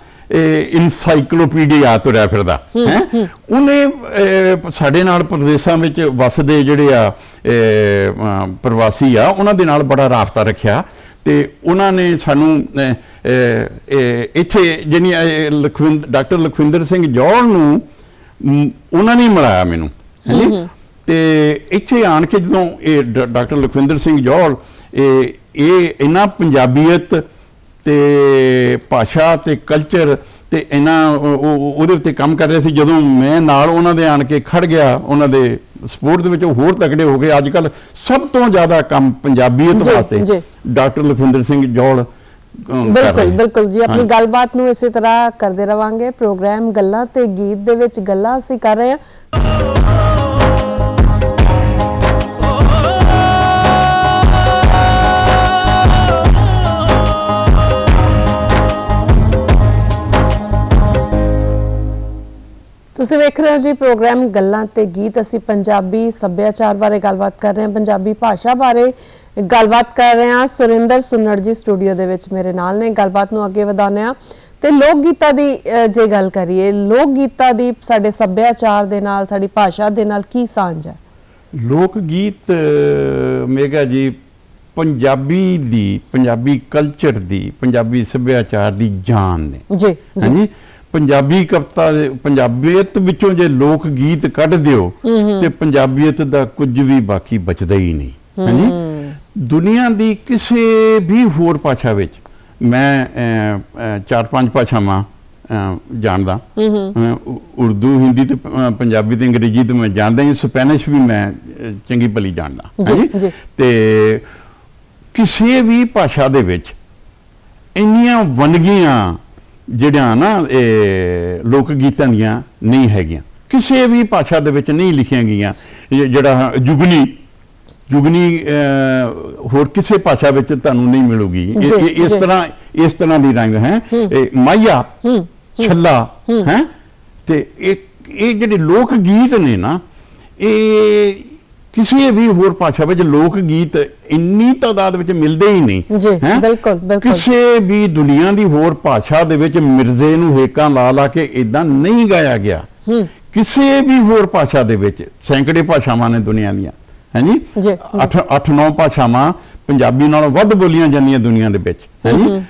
ਇਨਸਾਈਕਲੋਪੀਡੀਆ ਤੁਰਿਆ ਫਿਰਦਾ ਹੈ ਉਹਨੇ ਸਾਡੇ ਨਾਲ ਪ੍ਰਦੇਸ਼ਾਂ ਵਿੱਚ ਵਸਦੇ ਜਿਹੜੇ ਆ ਪ੍ਰਵਾਸੀ ਆ ਉਹਨਾਂ ਦੇ ਨਾਲ ਬੜਾ ਰਾਫਤਾ ਰੱਖਿਆ। ਤੇ ਉਹਨਾਂ ਨੇ ਸਾਨੂੰ ਇੱਥੇ ਜਿਹਨੀ ਲਖਵਿੰਦਰ ਡਾਕਟਰ ਲਖਵਿੰਦਰ ਸਿੰਘ ਜੌਹਲ ਨੂੰ ਉਹਨਾਂ ਨੇ ਮਿਲਾਇਆ ਮੈਨੂੰ ਹਾਂਜੀ ਤੇ ਇੱਥੇ ਆਣ ਕੇ ਜਦੋਂ ਇਹ ਡਾਕਟਰ ਲਖਵਿੰਦਰ ਸਿੰਘ ਜੌਹਲ ਇਹ ਇਹ ਇਹਨਾਂ ਪੰਜਾਬੀਅਤ ਤੇ ਭਾਸ਼ਾ ਤੇ ਕਲਚਰ ਤੇ ਇਹਨਾਂ ਉਹ- ਉਹ- ਉਹਦੇ ਉੱਤੇ ਕੰਮ ਕਰ ਰਹੇ ਸੀ ਜਦੋਂ ਮੈਂ ਨਾਲ ਉਹਨਾਂ ਦੇ ਆਣ ਕੇ ਖੜ ਗਿਆ ਉਹਨਾਂ ਦੇ ਸਪੋਰਟ ਦੇ ਵਿੱਚ ਉਹ ਹੋਰ ਤਕੜੇ ਹੋ ਗਏ ਅੱਜ ਕੱਲ ਸਭ ਤੋਂ ਜ਼ਿਆਦਾ ਕੰਮ ਪੰਜਾਬੀਅਤ ਵਾਸਤੇ। ਡਾਕਟਰ ਲਖਵਿੰਦਰ ਸਿੰਘ ਜੌਲ ਕਰ ਬਿਲਕੁਲ। ਬਿਲਕੁਲ ਜੀ ਆਪਣੀ। ਗੱਲਬਾਤ ਨੂੰ ਇਸੇ ਤਰ੍ਹਾਂ ਕਰਦੇ ਰਵਾਂਗੇ ਪ੍ਰੋਗਰਾਮ ਗੱਲਾਂ ਤੇ ਗੀਤ ਦੇ ਵਿੱਚ ਗੱਲਾਂ ਅਸੀਂ ਕਰ ਰਹੇ ਹਾਂ ਤੁਸੀਂ ਵੇਖ ਰਹੇ ਹੋ ਜੀ ਪ੍ਰੋਗਰਾਮ ਗੱਲਾਂ ਤੇ ਗੀਤ। ਅਸੀਂ ਪੰਜਾਬੀ ਸੱਭਿਆਚਾਰ ਬਾਰੇ ਗੱਲਬਾਤ ਕਰ ਰਹੇ ਹਾਂ ਪੰਜਾਬੀ ਭਾਸ਼ਾ ਬਾਰੇ ਗੱਲਬਾਤ ਕਰ ਰਹੇ ਹਾਂ। ਸੁਰਿੰਦਰ ਸੁਨੜ ਜੀ ਸਟੂਡੀਓ ਦੇ ਵਿੱਚ ਮੇਰੇ ਨਾਲ ਨੇ ਗੱਲਬਾਤ ਨੂੰ ਅੱਗੇ ਵਧਾਉਂਦੇ ਹਾਂ। ਤੇ ਲੋਕ ਗੀਤਾਂ ਦੀ ਜੇ ਗੱਲ ਕਰੀਏ ਲੋਕ ਗੀਤਾਂ ਦੀ ਸਾਡੇ ਸੱਭਿਆਚਾਰ ਦੇ ਨਾਲ ਸਾਡੀ ਭਾਸ਼ਾ ਦੇ ਨਾਲ ਕੀ ਸਾਂਝ ਹੈ? ਲੋਕ ਗੀਤ ਮੇਗਾ ਜੀ ਪੰਜਾਬੀ ਦੀ ਪੰਜਾਬੀ ਕਲਚਰ ਦੀ ਪੰਜਾਬੀ ਸੱਭਿਆਚਾਰ ਦੀ ਜਾਨ ਨੇ। ਜੀ ਜੀ। ਪੰਜਾਬੀ ਕਵਿਤਾ ਦੇ ਪੰਜਾਬੀਅਤ ਵਿੱਚੋਂ ਜੇ ਲੋਕ ਗੀਤ ਕੱਢ ਦਿਓ ਤੇ ਪੰਜਾਬੀਅਤ ਦਾ ਕੁਝ ਵੀ ਬਾਕੀ ਬਚਦਾ ਹੀ ਨਹੀਂ ਹਾਂਜੀ ਦੁਨੀਆ ਦੀ ਕਿਸੇ ਵੀ ਹੋਰ ਭਾਸ਼ਾ ਵਿੱਚ ਮੈਂ ਚਾਰ ਪੰਜ ਭਾਸ਼ਾਵਾਂ ਜਾਣਦਾ। ਉਰਦੂ ਹਿੰਦੀ ਤੇ ਪੰਜਾਬੀ ਤੇ ਅੰਗਰੇਜ਼ੀ ਤੇ ਮੈਂ ਜਾਣਦਾ ਹੀ ਸਪੈਨਿਸ਼ ਵੀ ਮੈਂ ਚੰਗੀ ਭਲੀ ਜਾਣਦਾ ਜੀ, ਜੀ। ਤੇ ਕਿਸੇ ਵੀ ਭਾਸ਼ਾ ਦੇ ਵਿੱਚ ਇੰਨੀਆਂ ਵੰਨਗੀਆਂ ਜਿਹੜੀਆਂ ਨਾ ਇਹ ਲੋਕ ਗੀਤਾਂ ਦੀਆਂ ਨਹੀਂ ਹੈਗੀਆਂ। ਕਿਸੇ ਵੀ ਭਾਸ਼ਾ ਦੇ ਵਿੱਚ ਨਹੀਂ ਲਿਖੀਆਂ ਗਈਆਂ। ਜਿਹੜਾ ਜੁਗਨੀ ਜੁਗਨੀ ਹੋਰ ਕਿਸੇ ਭਾਸ਼ਾ ਵਿੱਚ ਤੁਹਾਨੂੰ ਨਹੀਂ ਮਿਲੂਗੀ। ਇਸ। ਤਰ੍ਹਾਂ ਇਸ ਤਰ੍ਹਾਂ ਦੀ ਰੰਗ ਹੈ। ਇਹ ਮਾਇਆ ਛੱਲਾ ਹੈ? ਤੇ ਇਹ ਇਹ ਜਿਹੜੇ ਲੋਕ ਗੀਤ ਨੇ ਨਾ ਇਹ ਕਿਸੇ ਵੀ ਹੋਰ ਭਾਸ਼ਾ ਵਿੱਚ ਲੋਕ ਗੀਤ ਇੰਨੀ ਤਾਦਾਦ ਵਿੱਚ ਮਿਲਦੇ ਹੀ ਨਹੀਂ। ਜੀ? ਬਿਲਕੁਲ, ਬਿਲਕੁਲ। ਕਿਸੇ ਵੀ ਦੁਨੀਆ ਦੀ ਹੋਰ ਭਾਸ਼ਾ ਦੇ ਵਿੱਚ ਮਿਰਜ਼ੇ ਨੂੰ ਹੇਕਾਂ ਲਾ ਲਾ ਕੇ ਇਦਾਂ ਨਹੀਂ ਗਾਇਆ ਗਿਆ। ਕਿਸੇ ਵੀ ਹੋਰ ਭਾਸ਼ਾ ਦੇ ਵਿੱਚ ਸੈਂਕੜੇ ਭਾਸ਼ਾਵਾਂ ਨੇ ਦੁਨੀਆ ਦੀਆਂ। ਹਾਂਜੀ ਜੀ, ਅੱਠ ਅੱਠ ਨੌ ਭਾਸ਼ਾਵਾਂ ਪੰਜਾਬੀ ਨਾਲੋਂ ਵੱਧ ਬੋਲੀਆਂ ਜਾਂਦੀਆਂ ਦੁਨੀਆ ਦੇ ਵਿੱਚ। ਹਾਂਜੀ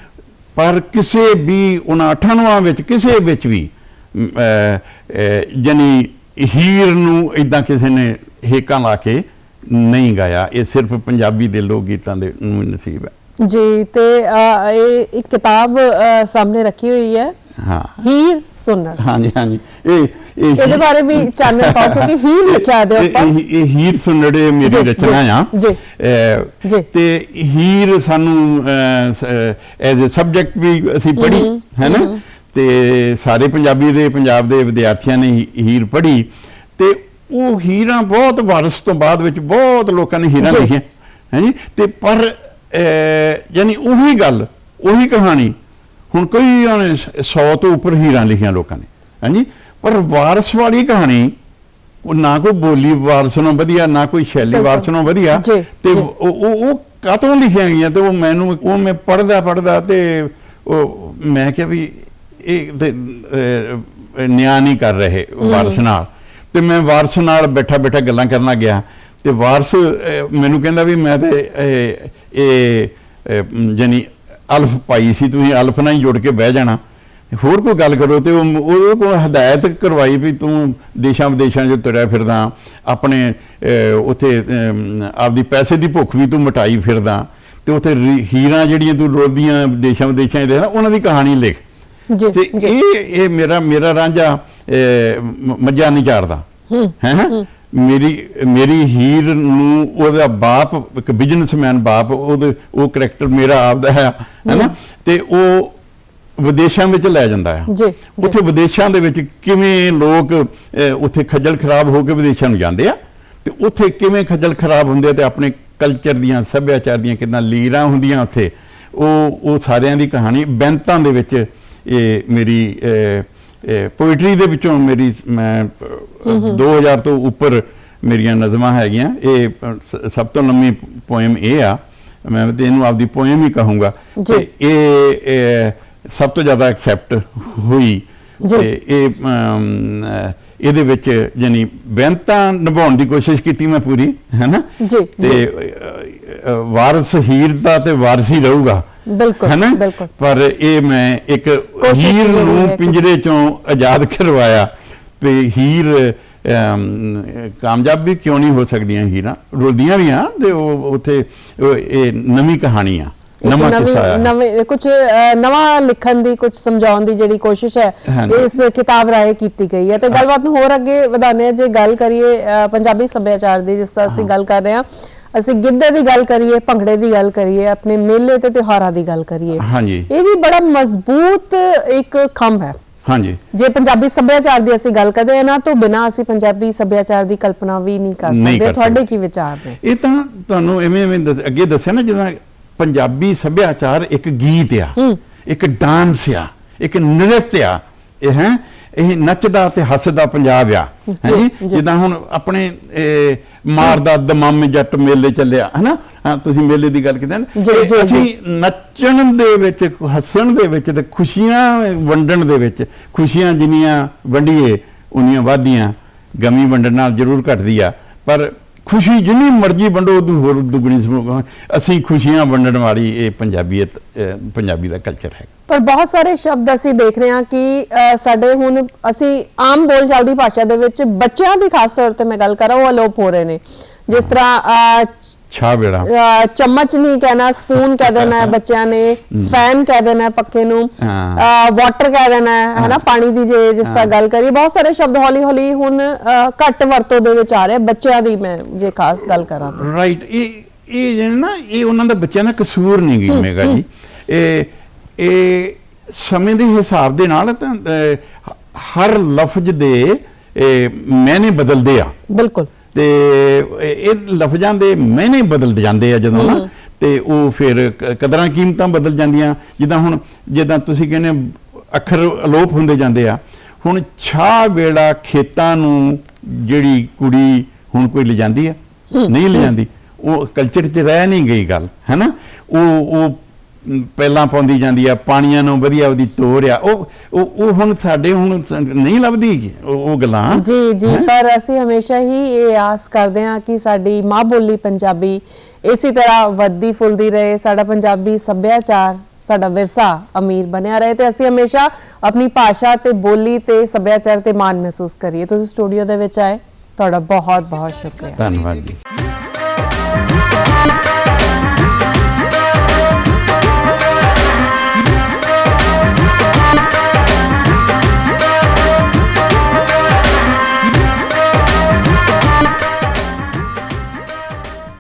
ਪਰ ਕਿਸੇ ਵੀ ਉਹਨਾਂ ਅੱਠਾਂ ਨੌਆਂ ਵਿੱਚ ਕਿਸੇ ਵਿੱਚ ਵੀ ਜਾਣੀ ਹੀਰ ਨੂੰ ਇਦਾਂ ਕਿਸੇ ਨੇ ਹੇਕਾਂ ਲਾ ਕੇ ਨਹੀਂ ਗਾਇਆ। ਇਹ ਸਿਰਫ ਪੰਜਾਬੀ ਦੇ ਲੋਕ ਗੀਤਾਂ ਦੇ ਨੂੰ ਨਸੀਬ ਹੈ। ਜੀ ਤੇ ਇਹ ਇੱਕ ਕਿਤਾਬ ਸਾਹਮਣੇ ਰੱਖੀ ਹੋਈ ਹੈ। ਹਾਂ। ਹੀਰ ਸੁਨੜ ਹਾਂਜੀ ਹਾਂਜੀ। ਇਹ ਇਹ ਇਹਦੇ ਬਾਰੇ ਵੀ ਚਾਨਣ ਪਾਓ ਕਿਉਂਕਿ ਹੀਰ ਲਿਖਿਆ ਦੇ ਉੱਪਰ। ਇਹ ਹੀਰ ਸੁਨੜੇ ਜੀ, ਮੇਰੀ ਰਚਨਾ ਆ। ਜੀ। ਤੇ ਹੀਰ ਸਾਨੂੰ ਐਜ਼ ਅ ਸਬਜੈਕਟ ਵੀ ਅਸੀਂ ਪੜ੍ਹੀ ਹੈ ਨਾ? ਤੇ ਸਾਰੇ ਪੰਜਾਬੀ ਦੇ ਪੰਜਾਬ ਦੇ ਵਿਦਿਆਰਥੀਆਂ ਨੇ ਹੀਰ ਪੜ੍ਹੀ। ਤੇ ਉਹ ਹੀਰਾਂ ਬਹੁਤ ਵਾਰਸ ਤੋਂ ਬਾਅਦ ਵਿੱਚ ਬਹੁਤ ਲੋਕਾਂ ਨੇ ਹੀਰਾਂ। ਲਿਖੀਆਂ ਹੈ ਜੀ ਤੇ ਪਰ ਯਾਨੀ ਉਹੀ ਗੱਲ ਉਹੀ ਕਹਾਣੀ ਹੁਣ ਕਈ 100 ਤੋਂ ਉੱਪਰ ਹੀਰਾਂ ਲਿਖੀਆਂ ਲੋਕਾਂ ਨੇ ਹਾਂਜੀ ਪਰ ਵਾਰਸ ਵਾਲੀ ਕਹਾਣੀ ਉਹ ਨਾ ਕੋਈ ਬੋਲੀ ਵਾਰਸ ਨਾਲੋਂ ਵਧੀਆ ਨਾ ਕੋਈ ਸ਼ੈਲੀ। ਵਾਰਸ ਨਾਲੋਂ ਵਧੀਆ ਤੇ। ਉਹ ਉਹ ਕਾਤੋਂ ਲਿਖੀਆਂ ਗਈਆਂ ਤੇ ਉਹ ਮੈਨੂੰ ਉਹ ਮੈਂ ਪੜਦਾ ਪੜਦਾ ਤੇ ਉਹ ਮੈਂ ਕਿਹਾ ਵੀ ਇਹ ਨਿਆਂ ਨਹੀਂ ਕਰ ਰਹੇ ਵਾਰਸ ਨਾਲ ਤੇ ਮੈਂ ਵਾਰਸ ਨਾਲ ਬੈਠਾ ਬੈਠਾ ਗੱਲਾਂ ਕਰਨ ਗਿਆ। ਤੇ ਵਾਰਸ ਮੈਨੂੰ ਕਹਿੰਦਾ ਵੀ ਮੈਂ ਤੇ ਇਹ ਜਾਨੀ ਅਲਫ ਪਾਈ ਸੀ ਤੁਸੀਂ ਅਲਫ ਨਾਲ ਹੀ ਜੁੜ ਕੇ ਬਹਿ ਜਾਣਾ। ਹੋਰ ਕੋਈ ਗੱਲ ਕਰੋ ਤੇ ਉਹ ਉਹਦੇ ਕੋਲ ਹਦਾਇਤ ਕਰਵਾਈ ਵੀ ਤੂੰ ਦੇਸ਼ਾਂ ਵਿਦੇਸ਼ਾਂ 'ਚ ਤੁਰਿਆ ਫਿਰਦਾ ਆਪਣੇ ਉੱਥੇ ਆਪਦੀ ਪੈਸੇ ਦੀ ਭੁੱਖ ਵੀ ਤੂੰ ਮਟਾਈ ਫਿਰਦਾ ਤੇ ਉੱਥੇ ਹੀਰਾਂ ਜਿਹੜੀਆਂ ਤੂੰ ਰੋਦੀਆਂ ਦੇਸ਼ਾਂ ਵਿਦੇਸ਼ਾਂ 'ਚ ਦੇਖਦਾ ਉਹਨਾਂ ਦੀ ਕਹਾਣੀ ਲਿਖ। ਜੀ ਤੇ ਇਹ ਇਹ ਮੇਰਾ ਮੇਰਾ ਰਾਂਝਾ ਮੱਝਾਂ ਨਹੀਂ ਚਾਰਦਾ ਹੈ ਮੇਰੀ ਮੇਰੀ ਹੀਰ ਨੂੰ ਉਹਦਾ ਬਾਪ ਇੱਕ ਬਿਜ਼ਨਸਮੈਨ ਬਾਪ ਉਹਦੇ ਉਹ ਕਰੈਕਟਰ ਮੇਰਾ ਆਪਦਾ ਹੈ ਹੈਨਾ ਤੇ ਉਹ ਵਿਦੇਸ਼ਾਂ ਵਿੱਚ ਲੈ ਜਾਂਦਾ ਹੈ। ਜੀ। ਉੱਥੇ ਵਿਦੇਸ਼ਾਂ ਦੇ ਵਿੱਚ ਕਿਵੇਂ ਲੋਕ ਉੱਥੇ ਖੱਜਲ ਖਰਾਬ ਹੋ ਕੇ ਵਿਦੇਸ਼ਾਂ ਨੂੰ ਜਾਂਦੇ ਆ? ਤੇ ਉੱਥੇ ਕਿਵੇਂ ਖੱਜਲ ਖਰਾਬ ਹੁੰਦੇ ਆ ਤੇ ਆਪਣੇ ਕਲਚਰ ਦੀਆਂ ਸੱਭਿਆਚਾਰ ਦੀਆਂ ਕਿੰਨਾ ਲੀਰਾਂ ਹੁੰਦੀਆਂ ਉੱਥੇ? ਉਹ ਉਹ ਸਾਰਿਆਂ ਦੀ ਕਹਾਣੀ ਬੈਂਤਾਂ ਦੇ ਵਿੱਚ ਇਹ ਮੇਰੀ ਪੋਇਟਰੀ ਦੇ ਵਿੱਚੋਂ ਮੇਰੀ ਮੈਂ ਅਹ, 2000 ਤੋਂ ਉੱਪਰ ਮੇਰੀਆਂ ਨਜ਼ਮਾਂ ਹੈਗੀਆਂ। ਇਹ ਸਭ ਤੋਂ ਲੰਮੀ ਪੋਇਮ ਇਹ ਆ। ਮੈਂ ਤੇ ਇਹਨੂੰ ਆਪਦੀ ਪੋਇਮ ਹੀ ਕਹੂੰਗਾ। ਤੇ ਇਹ ਸਭ ਤੋਂ ਜ਼ਿਆਦਾ ਐਕਸੈਪਟ ਹੋਈ। ਤੇ ਇਹ ਇਹਦੇ ਵਿੱਚ ਯਾਨੀ ਬੇਨਤਾਂ ਨਿਭਾਉਣ ਦੀ ਕੋਸ਼ਿਸ਼ ਕੀਤੀ ਮੈਂ ਪੂਰੀ ਹੈਨਾ? ਤੇ ਵਾਰਸ ਹੀਰ ਦਾ ਤੇ ਵਾਰਸ ਹੀ ਰਹੂਗਾ। ਬਿਲਕੁਲ, ਹੈਨਾ ਬਿਲਕੁਲ। ਪਰ ਇਹ ਮੈਂ ਇੱਕ ਹੀਰ ਨੂੰ ਪਿੰਜਰੇ ਚੋਂ ਆਜ਼ਾਦ ਕਰਵਾਇਆ ਵੀ ਹੀਰ ਕਾਮਯਾਬ ਵੀ ਕਿਉਂ ਨਹੀਂ ਹੋ ਸਕਦੀਆਂ ਹੀਰਾਂ ਰੁਲਦੀਆਂ ਵੀ ਆ ਤੇ ਉਹ ਉੱਥੇ ਇਹ ਨਵੀਂ ਕਹਾਣੀ ਆ ਨਵਾਂ ਕੁਛ ਨਵੀਂ ਆਇਆ। ਨਵੇਂ ਕੁਝ ਨਵਾਂ ਲਿਖਣ ਦੀ ਕੁਝ ਸਮਝਾਉਣ ਦੀ ਜਿਹੜੀ ਕੋਸ਼ਿਸ਼ ਹੈ। ਇਸ ਕਿਤਾਬ ਰਾਹੀਂ ਕੀਤੀ ਗਈ ਹੈ ਤੇ ਗੱਲਬਾਤ ਨੂੰ ਹੋਰ ਅੱਗੇ ਹਾਂ ਜੇ ਗੱਲ ਕਰੀਏ ਪੰਜਾਬੀ ਸੱਭਿਆਚਾਰ ਦੀ ਜਿਸ ਤਰ੍ਹਾਂ ਅਸੀਂ ਗੱਲ ਕਰ ਰਹੇ ਹਾਂ ਅਸੀਂ ਗਿੱਧੇ ਦੀ ਗੱਲ ਕਰੀਏ ਭੰਗੜੇ ਦੀ ਗੱਲ ਕਰੀਏ ਆਪਣੇ ਮੇਲੇ ਤੇ ਤਿਉਹਾਰਾਂ ਦੀ ਗੱਲ ਕਰੀਏ ਹਾਂਜੀ। ਇਹ ਵੀ ਬੜਾ ਮਜ਼ਬੂਤ ਇੱਕ ਖੰਭ ਹੈ। ਹਾਂਜੀ। ਜੇ ਪੰਜਾਬੀ ਸੱਭਿਆਚਾਰ ਦੀ ਅਸੀਂ ਗੱਲ ਕਰਦੇ ਇਹਨਾਂ ਤੋਂ ਬਿਨਾ ਅਸੀਂ ਪੰਜਾਬੀ ਸੱਭਿਆਚਾਰ ਦੀ ਕਲਪਨਾ ਵੀ ਨਹੀਂ ਕਰ ਸਕਦੇ। ਤੁਹਾਡੇ। ਕੀ ਵਿਚਾਰ ਨੇ? ਇਹ ਤਾਂ ਤੁਹਾਨੂੰ ਐਵੇਂ ਐਵੇਂ ਅੱਗੇ ਦੱਸਿਆ ਨਾ ਜਿੱਦਾਂ ਪੰਜਾਬੀ ਸੱਭਿਆਚਾਰ ਇੱਕ ਗੀਤ ਆ ਇੱਕ ਡਾਂਸ ਆ ਇੱਕ ਨ੍ਰਿਤ ਆ ਇਹ ਹੈ ਇਹ ਨੱਚਦਾ ਤੇ ਹੱਸਦਾ ਪੰਜਾਬ ਆ ਹਾਂਜੀ ਜੀ। ਜਿੱਦਾਂ ਹੁਣ ਆਪਣੇ ਮਾਰਦਾ ਦਮਾਮ ਜੱਟ ਮੇਲੇ ਚੱਲਿਆ ਹਨਾ ਹਾਂ ਤੁਸੀਂ ਮੇਲੇ ਦੀ ਗੱਲ ਕੀਤੀ ਨਾ। ਅਸੀਂ ਨੱਚਣ ਦੇ ਵਿੱਚ ਹੱਸਣ ਦੇ ਵਿੱਚ ਤੇ ਖੁਸ਼ੀਆਂ ਵੰਡਣ ਦੇ ਵਿੱਚ ਖੁਸ਼ੀਆਂ ਜਿੰਨੀਆਂ ਵੰਡੀਏ ਉਨੀਆਂ ਵਾਧੀਆਂ ਗਮੀ ਵੰਡਣ ਨਾਲ ਜ਼ਰੂਰ ਘਟਦੀ ਆ ਪਰ ਖੁਸ਼ੀ ਜਿੰਨੀ ਮਰਜ਼ੀ ਵੰਡੋ ਉਦੋਂ ਹੋਰ ਦੁੱਗਣੀ ਸਮੂਹ ਅਸੀਂ ਖੁਸ਼ੀਆਂ ਵੰਡਣ ਵਾਲੀ ਇਹ ਪੰਜਾਬੀਅਤ ਪੰਜਾਬੀ ਦਾ ਕਲਚਰ ਹੈ। ਪਰ ਬਹੁਤ ਸਾਰੇ ਸ਼ਬਦ ਅਸੀਂ ਦੇਖ ਰਹੇ ਹਾਂ ਕਿ ਸਾਡੇ ਹੁਣ ਅਸੀਂ ਆਮ ਬੋਲਚਾਲ ਦੀ ਭਾਸ਼ਾ ਦੇ ਵਿੱਚ ਬੱਚਿਆਂ ਦੀ ਖਾਸ ਤੌਰ ਤੇ ਮੈਂ ਗੱਲ ਕਰਾਂ, ਉਹ ਅਲੋਪ ਹੋ ਰਹੇ ਨੇ। ਜਿਸ ਤਰ੍ਹਾਂ ਛਾ ਅ, ਚਮਚ ਨਹੀਂ ਕਹਿਣਾ ਸਪੂਨ ਕਹਿ ਦੇਣਾ ਹੈ ਬੱਚਿਆਂ ਨੇ ਫੈਨ ਕਹਿ ਦੇਣਾ ਪੱਖੇ ਨੂੰ। ਵਾਟਰ ਕਹਿ ਦੇਣਾ ਹੈ ਹੈਨਾ ਪਾਣੀ ਦੀ ਜੇ ਜਿਸ ਤਰ੍ਹਾਂ ਗੱਲ ਕਰੀਏ ਬਹੁਤ ਸਾਰੇ ਸ਼ਬਦ ਹੌਲੀ ਹੌਲੀ ਹੁਣ ਘੱਟ ਵਰਤੋਂ ਦੇ ਵਿੱਚ ਆ ਰਹੇ ਬੱਚਿਆਂ ਦੀ ਮੈਂ ਜੇ ਖਾਸ ਗੱਲ ਕਰਾਂ ਤਾਂ। ਰਾਈਟ ਇਹ ਇਹ ਜਿਹੜੇ ਨਾ ਇਹ ਉਹਨਾਂ ਦਾ ਬੱਚਿਆਂ ਦਾ ਕਸੂਰ ਨਹੀਂ ਗੀ ਮੇਗਾ ਜੀ। ਇਹ ਇਹ ਸਮੇਂ ਦੇ ਹਿਸਾਬ ਦੇ ਨਾਲ ਤਾਂ ਹਰ ਲਫ਼ਜ਼ ਦੇ ਇਹ, ਮਾਇਨੇ ਬਦਲਦੇ ਆ। ਬਿਲਕੁਲ। ਤੇ ਇਹ ਲਫ਼ਜ਼ਾਂ ਦੇ ਮਾਇਨੇ ਬਦਲ ਜਾਂਦੇ ਆ ਜਦੋਂ ਨਾ ਤੇ ਉਹ ਫਿਰ ਕਦਰਾਂ ਕੀਮਤਾਂ ਬਦਲ ਜਾਂਦੀਆਂ। ਜਿੱਦਾਂ ਹੁਣ ਜਿੱਦਾਂ ਤੁਸੀਂ ਕਹਿੰਦੇ ਅੱਖਰ ਅਲੋਪ ਹੁੰਦੇ ਜਾਂਦੇ ਆ। ਹੁਣ ਛਾ ਵੇਲਾ ਖੇਤਾਂ ਨੂੰ ਜਿਹੜੀ ਕੁੜੀ ਹੁਣ ਕੋਈ ਲਿਜਾਂਦੀ ਆ ਨਹੀਂ ਲਿਜਾਂਦੀ ਉਹ ਕਲਚਰ 'ਚ ਰਹਿ ਨਹੀਂ ਗਈ ਗੱਲ ਹੈਨਾ? ਉਹ ਉਹ ਪਹਿਲਾਂ ਪਾਉਂਦੀ ਜਾਂਦੀ ਆ ਪਾਣੀਆਂ ਨੂੰ ਵਧੀਆ ਉਹਦੀ ਤੋਰ ਆ। ਉਹ ਉਹ ਹੁਣ ਸਾਡੇ ਹੁਣ ਨਹੀਂ ਲੱਭਦੀ ਉਹ ਗੱਲਾਂ। ਜੀ ਜੀ ਪਰ ਅਸੀਂ ਹਮੇਸ਼ਾ ਹੀ ਇਹ ਆਸ ਕਰਦੇ ਹਾਂ ਕਿ ਸਾਡੀ ਮਾਂ ਬੋਲੀ ਪੰਜਾਬੀ ਇਸੇ ਤਰ੍ਹਾਂ ਵੱਧਦੀ ਫੁੱਲਦੀ ਰਹੇ ਸਾਡਾ ਪੰਜਾਬੀ ਸੱਭਿਆਚਾਰ ਸਾਡਾ ਵਿਰਸਾ ਅਮੀਰ ਬਣਿਆ ਰਹੇ ਤੇ ਅਸੀਂ ਹਮੇਸ਼ਾ ਆਪਣੀ ਭਾਸ਼ਾ ਤੇ ਬੋਲੀ ਤੇ ਸੱਭਿਆਚਾਰ ਤੇ ਮਾਣ ਮਹਿਸੂਸ ਕਰੀਏ। ਤੁਸੀਂ ਸਟੂਡੀਓ ਦੇ ਵਿੱਚ ਆਏ ਤੁਹਾਡਾ ਬਹੁਤ ਬਹੁਤ ਸ਼ੁਕਰੀਆ। ਧੰਨਵਾਦ ਜੀ।